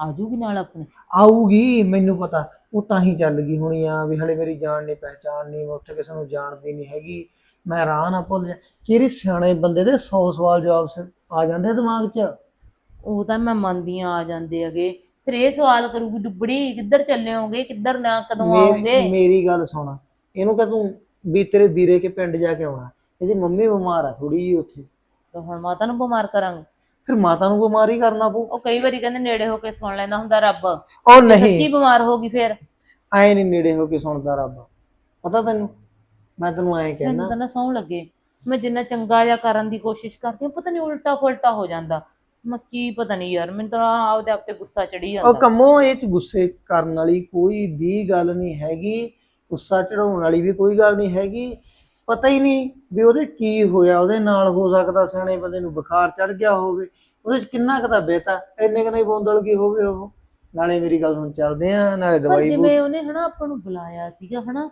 ਆਜੂਗੀ ਨਾਲ ਆਪਣੇ? ਆਊਗੀ ਮੈਨੂੰ ਪਤਾ। ਉਹ ਤਾਂ ਹੀ ਚੱਲ ਗਈ ਹੋਣੀ ਆ ਵੀ ਹਲੇ ਮੇਰੀ ਜਾਣ ਨਹੀਂ ਪਹਿਚਾਣ ਨਹੀਂ ਮੈਂ ਉੱਥੇ ਕਿਸੇ ਨੂੰ ਜਾਣਦੀ ਨਹੀਂ ਹੈਗੀ। ਮੈਂ ਰਾਹ ਨਾ ਭੁੱਲ ਜਾ। ਕਿਹੜੇ ਸਿਆਣੇ ਬੰਦੇ ਦੇ 100 ਸਵਾਲ ਜਵਾਬ ਸ- ਆ ਜਾਂਦੇ ਦਿਮਾਗ 'ਚ? ਉਹ ਤਾਂ ਮੈਂ ਮੰਨਦੀ ਹਾਂ ਆ ਜਾਂਦੇ ਹੈਗੇ। ਫਿਰ ਇਹ ਸਵਾਲ ਕਰੂਗੀ ਡੁੱਬੜੀ ਕਿੱਧਰ ਚੱਲੇ ਹੋਗੇ ਕਿੱਧਰ ਨਾ ਕਦੋਂ ਮੇਰੀ ਆਓਗੇ? ਮੇਰੀ ਗੱਲ ਸੁਣ। ਇਹਨੂੰ ਕਹ ਤੂੰ ਵੀ ਤੇਰੇ ਵੀਰੇ ਕੇ ਪਿੰਡ ਜਾ ਕੇ ਆਉਣਾ। ਇਹਦੀ ਮੰਮੀ ਬਿਮਾਰ ਆ ਥੋੜੀ ਜੀ ਉੱਥੇ। ਤੇ ਹੁਣ ਮਾਤਾ ਨੂੰ ਬਿਮਾਰ ਕਰਾਂਗੇ। ਫਿਰ ਮਾਤਾ ਨੂੰ ਬਿਮਾਰੀ ਕਰਨਾ ਪਊ। ਉਹ ਕਈ ਵਾਰੀ ਕਹਿੰਦੇ ਨੇੜੇ ਹੋ ਕੇ ਸੁਣ ਲੈਂਦਾ ਹੁੰਦਾ ਰੱਬ। ਉਹ ਸੱਚੀ ਨਹੀਂ। ਬਿਮਾਰ ਹੋ ਗਈ ਫਿਰ। ਐ ਨਹੀਂ ਨੇੜੇ ਹੋ ਕੇ ਸੁਣਦਾ ਰੱਬ। ਪਤਾ ਤੈਨੂੰ? ਮੈਂ ਤੈਨੂੰ ਐਂ ਮੈਨੂੰ ਕਹਿਣਾ ਤਾਂ ਨਾ ਸੌਂ ਲੱਗੇ। ਮੈਂ ਜਿੰਨਾ ਚੰਗਾ ਜਿਹਾ ਕਰਨ ਦੀ ਕੋਸ਼ਿਸ਼ ਕਰਦੀ ਹਾਂ ਪਤਾ ਨਹੀਂ ਉਲਟਾ ਫੁਲਟਾ ਹੋ ਜਾਂਦਾ। ਮੈਂ ਕੀ ਪਤਾ ਨਹੀਂ ਯਾਰ ਮੈਨੂੰ ਤਾਂ ਆਪਦੇ ਆਪ ਤੇ ਗੁੱਸਾ ਚੜੀ ਉਹ ਜਾਂਦਾ ਕੰਮੋ ਇਹ ਚ ਗੁੱਸੇ ਕਰਨ ਵਾਲੀ ਕੋਈ ਵੀ ਗੱਲ ਨਹੀਂ ਹੈਗੀ। ਗੁੱਸਾ ਚੜਾਉਣ ਵਾਲੀ ਵੀ ਕੋਈ ਗੱਲ ਨਹੀਂ ਹੈਗੀ। ਪਤਾ ਹੀ ਨਹੀਂ ਵੀ ਉਹਦੇ ਕੀ ਹੋਇਆ ਉਹਦੇ ਨਾਲ ਹੋ ਸਕਦਾ ਸਿਆਣੇ ਬੰਦੇ ਨੂੰ ਬੁਖਾਰ ਚੜ ਗਿਆ ਹੋਵੇ ਉਹਦੇ ਚ ਕਿੰਨਾ ਕੁ ਤਾਂ ਬੇਤਾ ਇੰਨੇ ਕਦੇ ਬੋਂਦਲ ਗਈ ਹੋਵੇ ਉਹ। ਨਾਲੇ ਮੇਰੀ ਗੱਲ ਸੁਣ ਚੱਲਦੇ ਆ ਨਾਲੇ ਦਵਾਈ ਜਿਵੇਂ ਉਹਨੇ ਹਨਾ ਆਪਾਂ ਨੂੰ ਬੁਲਾਇਆ ਸੀਗਾ ਹਨਾ।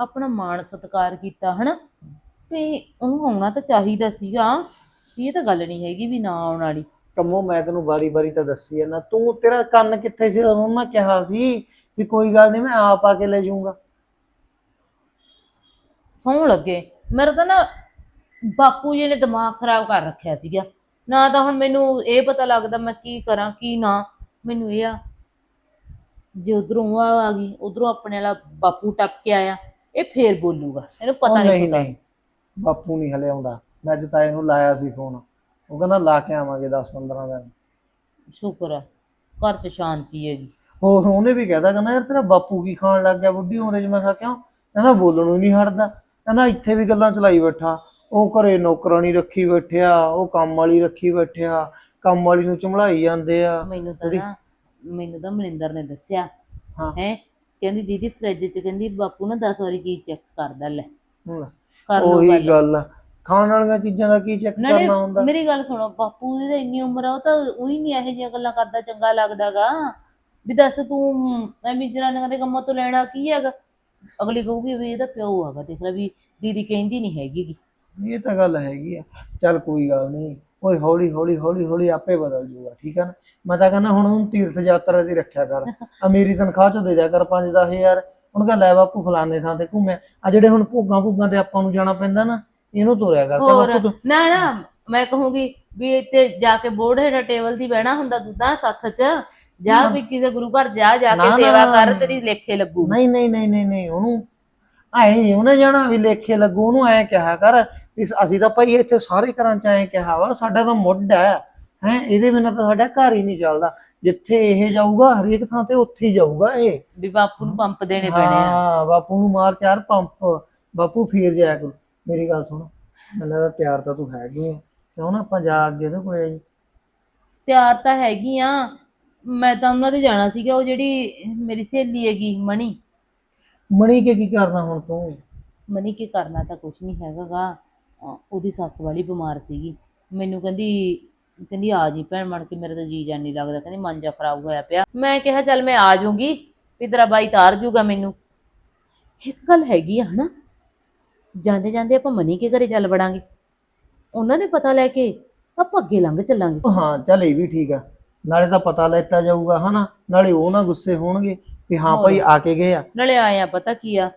ਆਪਣਾ ਮਾਣ ਸਤਿਕਾਰ ਕੀਤਾ ਹਨਾ ਤੇ ਉਹਨੂੰ ਆਉਣਾ ਤਾਂ ਚਾਹੀਦਾ ਸੀਗਾ ਇਹ ਤਾਂ ਗੱਲ ਨਹੀਂ ਹੈਗੀ ਵੀ ਨਾ ਆਉਣ ਵਾਲੀ। ਕੰਮੋ ਮੈਂ ਤੈਨੂੰ ਵਾਰੀ-ਵਾਰੀ ਤਾਂ ਦੱਸੀ ਆ ਨਾ ਤੂੰ ਤੇਰਾ ਕੰਨ ਕਿੱਥੇ ਸੀ ਉਹਨੂੰ ਮੈਂ ਕਿਹਾ ਸੀ ਵੀ ਕੋਈ ਗੱਲ ਨਹੀਂ ਮੈਂ ਆਪ ਆ ਕੇ ਲੈ ਜਾਊਂਗਾ। ਸੌਣ ਲੱਗੇ। ਮੇਰਾ ਤਾਂ ਨਾ ਬਾਪੂ ਜੀ ਨੇ ਦਿਮਾਗ ਖਰਾਬ ਕਰ ਰੱਖਿਆ ਸੀਗਾ। ਨਾ ਤਾਂ ਹੁਣ ਮੈਨੂੰ ਇਹ ਪਤਾ ਲੱਗਦਾ ਮੈਂ ਕੀ ਕਰਾਂ ਕੀ ਨਾ। ਮੈਨੂੰ ਇਹ ਆ ਜੇ ਉਧਰੋਂ ਆ ਆ ਗਈ ਉਧਰੋਂ ਆਪਣੇ ਵਾਲਾ ਬਾਪੂ ਟੱਪ ਕੇ ਆਇਆ ਇਹ ਫੇਰ ਬੋਲੂਗਾ। ਇਹਨੂੰ ਉਹ ਪਤਾ ਨਹੀਂ ਨਹੀਂ ਨਹੀਂ। ਬਾਪੂ ਨਹੀਂ ਹਲੇ ਆਉਂਦਾ। ਮੈਂ ਅੱਜ ਤਾਏ ਨੂੰ ਲਾਇਆ ਸੀ ਫੋਨ ਉਹ ਕਹਿੰਦਾ ਲਾ ਕੇ ਆਵਾਂਗੇ 10 15 ਦਿਨ। ਸ਼ੁਕਰ ਹੈ ਘਰ 'ਚ ਸ਼ਾਂਤੀ ਹੈਗੀ। ਹੋਰ ਉਹਨੇ ਵੀ ਕਹਿਦਾ ਕਹਿੰਦਾ ਯਾਰ ਤੇਰਾ ਬਾਪੂ ਕੀ ਖਾਣ ਲੱਗ ਗਿਆ? ਬੁੱਢੀ ਉਮਰੇ 'ਚ ਮੈਂ ਕਿਹਾ ਕਿਉਂ? ਕਹਿੰਦਾ ਬੋਲਣੋਂ ਹੀ ਨਹੀਂ ਹਟਦਾ। ਕਹਿੰਦਾ ਇੱਥੇ ਵੀ ਗੱਲਾਂ ਚਲਾਈ ਬੈਠਾ। ਉਹ ਘਰੇ ਨੌਕਰਾਨੀ ਰੱਖੀ ਬੈਠਿਆ ਉਹ ਕੰਮ ਵਾਲੀ ਰੱਖੀ ਬੈਠਿਆ ਕੰਮ ਵਾਲੀ ਨੂੰ ਚਮੜਾਈ ਜਾਂਦੇ ਆ। ਮੈਨੂੰ ਤਾਂ ਨਾ ਮੈਨੂੰ ਤਾਂ ਮਨਿੰਦਰ ਨੇ ਦੱਸਿਆ ਹਾਂ। ਹੈ। ਕਹਿੰਦੀ ਦੀਦੀ ਫ੍ਰਿਜ 'ਚ ਕਹਿੰਦੀ ਬਾਪੂ ਨਾ 10 ਵਾਰੀ ਚੀਜ਼ ਚੈੱਕ ਕਰਦਾ ਲੈ। ਹੁਣ ਕਰ ਲਓ ਉਹੀ ਗੱਲ। ਖਾਣ ਵਾਲੀਆਂ ਚੀਜ਼ਾਂ ਦਾ ਕੀ ਚੈੱਕ ਕਰਨਾ ਹੁੰਦਾ? ਮੇਰੀ ਗੱਲ ਸੁਣੋ ਬਾਪੂ ਦੀ ਤਾਂ ਇੰਨੀ ਉਮਰ ਆ ਉਹ ਤਾਂ ਉਹੀ ਨਹੀਂ ਇਹੋ ਜਿਹੀਆਂ ਗੱਲਾਂ ਕਰਦਾ ਚੰਗਾ ਲੱਗਦਾਗਾ। ਵੀ ਦੱਸ ਤੂੰ ਐਵੇਂ ਜਨਾਨੀਆਂ ਦੇ ਕੰਮਾਂ ਤੋਂ ਲੈਣਾ ਕੀ ਹੈਗਾ? ਅਗਲੀ ਕਹੂਗੀ ਵੀ ਇਹਦਾ ਪਿਓ ਹੈਗਾ ਦੇਖ ਲੈ ਵੀ ਦੀਦੀ ਕਹਿੰਦੀ ਨਹੀਂ ਹੈਗੀ ਗੀ। ਇਹ ਤਾਂ ਗੱਲ ਹੈਗੀ ਆ। ਚੱਲ ਕੋਈ ਗੱਲ ਨਹੀਂ ਓਏ ਹੌਲੀ ਹੌਲੀ ਹੌਲੀ ਹੌਲੀ ਆਪੇ ਬਦਲ ਜੂਗਾ ਠੀਕ ਆ ਨਾ? ਮੈਂ ਤਾਂ ਕਹਿੰਦਾ ਹੁਣ ਉਹਨੂੰ ਤੀਰਥ ਯਾਤਰਾ ਦੀ ਰੱਖਿਆ ਕਰ। ਆ ਮੇਰੀ ਤਨਖਾਹ ਚੋਂ ਦੇ ਦਿਆ ਕਰ 5-10000 ਹੁਣ ਕਹ ਲੈ ਬਾਪੂ ਫਲਾਣੇ ਥਾਂ ਤੇ ਘੁੰਮਿਆ। ਆ ਜਿਹੜੇ ਹੁਣ ਭੋਗਾਂ ਭੋਗਾਂ ਤੇ ਆਪਾਂ ਨੂੰ ਜਾਣਾ ਪੈਂਦਾ ਨਾ ਇਹਨੂੰ ਤੋਰਿਆ ਕਰ। ਹੋਰ ਕਹਿੰਦਾ ਤੂੰ ਨਾ ਨਾ ਮੈਂ ਕਹੂੰਗੀ ਵੀ ਇੱਥੇ ਜਾ ਕੇ ਬੋਰਡ ਹੇਠ ਟੇਬਲ ਦੀ ਬਹਿਣਾ ਹੁੰਦਾ ਤਾਂ ਸੱਥ 'ਚ। ਜਾ ਵੀ ਕਿਸੇ ਗੁਰੂ ਘਰ ਜਾ ਜਾ ਕੇ ਸੇਵਾ ਕਰ। ਤੇਰੀ ਲੇਖੇ ਲੱਗੂ। ਨਹੀਂ ਨਹੀਂ ਨਹੀਂ ਨਹੀਂ ਨਹੀਂ ਉਹਨੂੰ ਆਏ ਨਹੀਂ ਉਹਨੇ ਜਾਣਾ ਵੀ ਲੇਖੇ ਲੱਗੂ ਉਹਨੂੰ ਐ ਕਿਹਾ ਕਰ ਇਸ ਅਸੀਂ ਤਾਂ ਭਾਈ ਇੱਥੇ ਸਾਰੇ ਘਰਾਂ ਚ ਐ ਕਿਹਾ ਵਾ ਸਾਡਾ ਤਾਂ ਮੁੱਢ ਹੈ ਹੈ ਇਹਦੇ ਬਿਨਾਂ ਤਾਂ ਸਾਡਾ ਘਰ ਹੀ ਨਹੀਂ ਚੱਲਦਾ। ਜਿੱਥੇ ਇਹ ਜਾਊਗਾ ਹਰੇਕ ਥਾਂ ਤੇ ਉੱਥੇ ਹੀ ਜਾਊਗਾ ਇਹ। ਵੀ ਬਾਪੂ ਨੂੰ ਪੰਪ ਦੇਣੇ ਪੈਣੇ ਆ। ਹਾਂ ਬਾਪੂ ਨੂੰ ਮਾਰ ਚਾਰ ਪੰਪ। ਬਾਪੂ ਫੇਰ ਜਾਇਆ ਕਰੂ। ਮੇਰੀ ਗੱਲ ਸੁਣ ਮੈਨੂੰ ਲੱਗਦਾ ਤਿਆਰ ਤਾਂ ਤੂੰ ਹੈਗੀ ਆ। ਕਿਉਂ ਨਾ ਆਪਾਂ ਜਾ ਅੱਗੇ ਤੇ ਕੋਈ ਤਿਆਰ ਤਾਂ ਹੈਗੀ ਆ ਮੈਂ ਤਾਂ ਉਹਨਾਂ ਦੇ ਜਾਣਾ ਸੀਗਾ ਉਹ ਜਿਹੜੀ ਮੇਰੀ ਸਹੇਲੀ ਹੈਗੀ ਮਣੀ। ਮਣੀ ਕੇ ਕੀ ਕਰਨਾ ਹੁਣ ਤੂੰ? ਮਨੀ ਕੀ ਕਰਨਾ ਤਾਂ ਕੁਝ ਨਹੀਂ ਹੈਗਾਗਾ। ਅਹ ਉਹਦੀ ਸੱਸ ਵਾਲੀ ਬਿਮਾਰ ਸੀਗੀ। ਮੈਨੂੰ ਕਹਿੰਦੀ ਕਹਿੰਦੀ ਆ ਜੀ ਭੈਣ ਬਣ ਕੇ ਮੇਰਾ ਤਾਂ ਜੀ ਜਾਨ ਨਹੀਂ ਲੱਗਦਾ। ਕਹਿੰਦੀ ਮਨ ਜਾ ਖਰਾਬ ਹੋਇਆ ਪਿਆ। ਮੈਂ ਕਿਹਾ ਚੱਲ ਮੈਂ ਆ ਜਾਊਂਗੀ। ਵੀ ਤੇਰਾ ਬਾਈ ਤਾਰ ਜੂਗਾ ਮੈਨੂੰ। ਇੱਕ ਗੱਲ ਹੈਗੀ ਆ ਹਨਾ? ਜਾਂਦੇ ਜਾਂਦੇ ਆਪਾਂ ਮਨੀ ਕੇ ਘਰੇ ਚੱਲ ਵੜਾਂਗੇ। ਉਹਨਾਂ ਦੇ ਪਤਾ ਲੈ ਕੇ ਆਪਾਂ ਅੱਗੇ ਲੰਘ ਚੱਲਾਂਗੇ। ਹਾਂ ਚੱਲ ਇਹ ਵੀ ਠੀਕ ਆ। ਨਾਲੇ ਤਾਂ ਪਤਾ ਲੈਤਾ ਜਾਊਗਾ ਹਨਾ? ਨਾਲੇ ਉਹ ਨਾ ਗੁੱਸੇ ਹੋਣਗੇ ਵੀ ਹਾਂ ਭਾਈ ਆ ਕੇ ਗਏ ਆ। ਨਾਲੇ ਆਏ ਆ ਪਤਾ ਕੀ ਆ?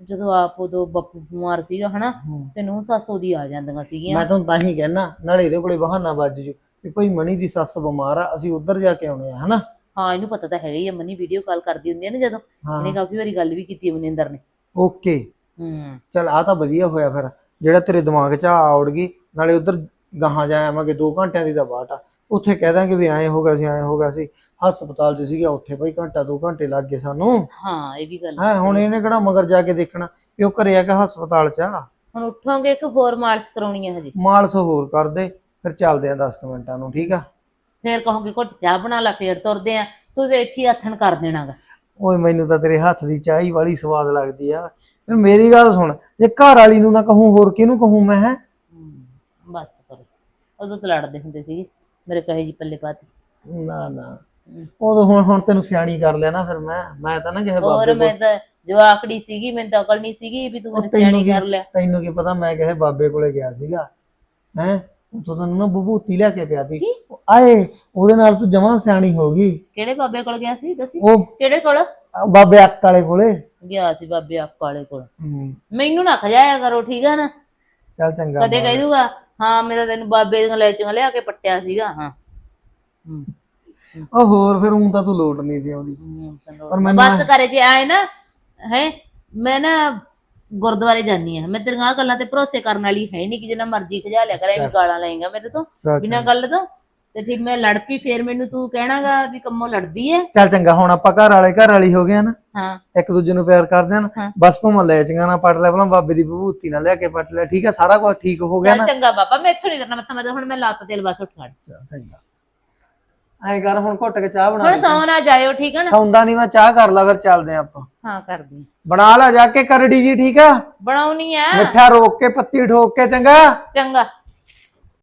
ਜਦੋਂ ਆਪ ਉਦੋਂ ਬੱਪੂ ਬਿਮਾਰ ਸੀਗਾ ਹਨਾ? ਤੇ ਨੂੰ ਸੱਸ ਉਹਦੀ ਆ ਜਾਂਦੀਆਂ ਸੀਗੀਆਂ। ਮੈਂ ਤੁਹਾਨੂੰ ਤਾਂ ਹੀ ਕਹਿਣਾ ਨਾਲੇ ਇਹਦੇ ਕੋਲੇ ਬਹਾਨਾ ਵੱਜ ਜੂ ਵੀ ਭਾਈ ਮਣੀ ਦੀ ਸੱਸ ਬਿਮਾਰ ਆ ਅਸੀਂ ਉੱਧਰ ਜਾ ਕੇ ਆਉਣੇ ਆ ਹਨਾ? ਹਾਂ ਇਹਨੂੰ ਪਤਾ ਤਾਂ ਹੈਗਾ ਹੀ ਆ ਮਨੀ ਵੀਡੀਓ ਕਾਲ ਕਰਦੀ ਹੁੰਦੀ ਆ ਨਾ ਜਦੋਂ। ਇਹਨੇ ਕਾਫੀ ਵਾਰੀ ਗੱਲ ਵੀ ਕੀਤੀ ਮਨਿੰਦਰ ਨੇ। ਓਕੇ। ਹੂੰ। ਚੱਲ ਆ ਤਾਂ ਵਧੀਆ ਹੋਇਆ ਫਿਰ। ਜਿਹੜਾ ਤੇਰੇ ਦਿਮਾਗ 'ਚ ਆ ਆਉੜ ਗਈ ਨਾਲੇ ਉਧਰ ਗਾਹਾਂ ਜਾ ਆਵਾਂਗੇ 2 ਘੰਟਿਆਂ ਦੀ ਤਾਂ ਬਾਟ ਆ। ਉੱਥੇ ਕਹਿ ਦਾਂਗੇ ਵੀ ਐਂ ਹੋ ਗਿਆ ਸੀ ਐਂ ਹੋ ਗਿਆ ਸੀ। ਹਸਪਤਾਲ 'ਚ ਸੀਗਾ ਉੱਥੇ ਭਾਈ ਘੰਟਾ 2 ਘੰਟੇ ਲੱਗ ਗਏ ਸਾਨੂੰ। ਹਾਂ ਇਹ ਵੀ ਗੱਲ ਹੈ ਹੁਣ ਇਹਨੇ ਕਿਹੜਾ ਮਗਰ ਜਾ ਕੇ ਦੇਖਣਾ ਵੀ ਉਹ ਘਰੇ ਆ ਕੇ ਹਸਪਤਾਲ 'ਚ ਆ। ਹੁਣ ਉੱਠੋਗੇ ਇੱਕ ਹੋਰ ਮਾਲਸ਼ ਕਰਾਉਣੀ ਹੈ ਹਜੇ? ਮਾਲਸ ਹੋਰ ਕਰ ਦੇ ਫਿਰ ਚੱਲਦੇ ਆ 10 ਕੁ ਮਿੰਟਾਂ ਨੂੰ ਠੀਕ ਆ? ਫੇਰ ਕਹੋਗੇ ਘੁੱਟ ਚਾਹ ਬਣਾ ਲਾ ਫੇਰ ਤੁਰਦੇ ਆ। ਤੂੰ ਤੇ ਇੱਥੇ ਹੀ ਹੱਥਣ ਕਰ ਦੇਣਾਗਾ। ਓਏ ਮੈਨੂੰ ਤਾਂ ਤੇਰੇ ਹੱਥ ਦੀ ਚਾਹ ਹੀ ਵਾਲੀ ਸਵਾਦ ਲੱਗਦੀ ਆ। ਫਿਰ ਮੇਰੀ ਗੱਲ ਸੁਣ ਜੇ ਘਰ ਵਾਲੀ ਨੂੰ ਨਾ ਕਹੂੰ ਹੋਰ ਕਿਹਨੂੰ ਕਹੂੰ ਮੈਂ ਹੈ ਬਸ ਕਰੋ। ਉਦੋਂ ਤਾਂ ਲੜਦੇ ਹੁੰਦੇ ਸੀਗੇ। ਮੇਰੇ ਕਹੇ ਜੀ ਪੱਲੇ ਪਾਤੀ ਨਾ ਨਾ। ਉਦੋਂ ਹੁਣ ਹੁਣ ਤੈਨੂੰ ਸਿਆਣੀ ਕਰ ਲਿਆ ਨਾ ਫਿਰ ਮੈਂ। ਮੈਂ ਤਾਂ ਨਾ ਕਿਸੇ ਹੋਰ ਬਾਬੇ ਮੈਂ ਤਾਂ ਜਵਾਕੜੀ ਸੀਗੀ ਮੈਨੂੰ ਤਾਂ ਅਕਲ ਨਹੀਂ ਸੀਗੀ ਵੀ ਤੂੰ ਮੈਨੂੰ ਸਿਆਣੀ ਕੀ- ਕਰ ਲਿਆ। ਤੈਨੂੰ ਕੀ ਪਤਾ ਮੈਂ ਕਿਸੇ ਬਾਬੇ ਕੋਲੇ ਗਿਆ ਸੀਗਾ। ਹੈ? ਉਤੋਂ ਤੈਨੂੰ ਨਾ ਬਬੂਤੀ ਲੈ ਕੇ ਪਿਆ ਸੀ। ਕੀ? ਆਏ ਉਹਦੇ ਨਾਲ ਤੂੰ ਜਮਾਂ ਸਿਆਣੀ ਹੋ ਗਈ। ਕਿਹੜੇ ਬਾਬੇ ਕੋਲ ਗਿਆ ਸੀ ਦੱਸੀ? ਉਹ ਕਿਹੜੇ ਕੋਲ? ਬਾਬੇ ਅੱਕ ਵਾਲੇ ਕੋਲੇ। ਗਿਆ ਸੀ ਬਾਬੇ ਆਪ ਵਾਲੇ ਕੋਲ। ਹੂੰ, ਮੈਨੂੰ ਨਾ ਖਜਾਇਆ ਕਰੋ ਠੀਕ ਆ ਨਾ? ਚੱਲ ਚੰਗਾ ਕਦੇ ਕਹਿ ਦੂਗਾ ਹਾਂ ਮੇਰਾ ਤੈਨੂੰ ਬਾਬੇ ਦੀਆਂ ਲੈਚੀਆਂ ਲਿਆ ਕੇ ਪੱਟਿਆ ਸੀਗਾ। ਹਾਂ। ਹੂੰ। ਉਹ ਹੋਰ ਫਿਰ ਉਂ ਤਾਂ ਤੂੰ ਲੋਟ ਨਹੀਂ ਸੀ ਆਉਂਦੀ। ਹੂੰ, ਪਰ ਮੈਨੂੰ ਬਸ ਕਰੇ ਜੇ ਆਏ ਨਾ ਹੈ ਮੈਂ ਨਾ ਗੁਰਦੁਆਰੇ ਜਾਨੀ ਆ ਮੈਂ ਤੇਰੀਆਂ ਆਹ ਗੱਲਾਂ ਤੇ ਭਰੋਸੇ ਕਰਨ ਵਾਲੀ ਹੈ ਨਹੀਂ ਕਿ ਜਿੰਨਾ ਮਰਜ਼ੀ ਖਜਾ ਲਿਆ ਕਰੇ ਵੀ ਗਾਲਾਂ ਲਏਗਾ ਮੇਰੇ ਤੋਂ ਬਿਨਾਂ ਗੱਲ ਤੋਂ। ਤੇ ਠੀਕ ਮੈਂ ਲੜ ਪਈ ਫੇਰ ਮੈਨੂੰ ਤੂੰ ਕਹਿਣਾਗਾ ਵੀ ਕੰਮੋਂ ਲੜਦੀ ਐ। ਚੱਲ ਚੰਗਾ ਹੁਣ ਆਪਾਂ ਘਰ ਵਾਲੇ ਘਰ ਵਾਲੀ ਹੋ ਗਏ ਆ ਨਾ। ਹਾਂ। ਇੱਕ ਦੂਜੇ ਨੂੰ ਪਿਆਰ ਕਰਦੇ ਆ ਨਾ ਹਾਂ। ਬਸ ਭਾਵੇਂ ਲੈ ਚੰਗਾ ਨਾ ਪੜ ਲੈ ਭਲਾ ਬਾਬੇ ਦੀ ਬਬੂਤੀ ਨਾ ਲਿਆ ਕੇ ਪਟ ਲੈ। ਠੀਕ ਆ ਸਾਰਾ ਕੁਝ ਠੀਕ ਹੋ ਗਿਆ ਨਾ। ਚੰਗਾ ਬਾਬਾ ਮੈਂ ਇੱਥੋਂ ਨਹੀਂ ਕਰਨਾ ਮੱਥਾ ਮਾਰਦਾ ਹੁਣ ਮੈਂ ਲਾਤਾ ਤੇਲ ਬਸ ਉੱਠ ਖੜ ਚੰਗਾ। ਐਂ ਕਰ ਹੁਣ ਘੁੱਟ ਕੇ ਚਾਹ ਬਣਾ ਹੁਣ ਸੌਂ ਨਾ ਜਾਇਓ ਠੀਕ ਆ ਨਾ? ਸੌਂਦਾ ਨਹੀਂ ਮੈਂ ਚਾਹ ਕਰ ਲਾ ਫਿਰ ਚੱਲਦੇ ਆਪਾਂ। ਹਾਂ ਕਰਦੀ। ਬਣਾ ਲਾ ਜਾ ਕੇ ਕਰੜੀ ਜੀ ਠੀਕ ਆ? ਬਣਾਉਣੀ ਆ। ਮਿੱਠਾ ਰੋਕ ਕੇ ਪੱਤੀ ਠੋਕ ਕੇ ਚੰਗਾ? ਚੰਗਾ।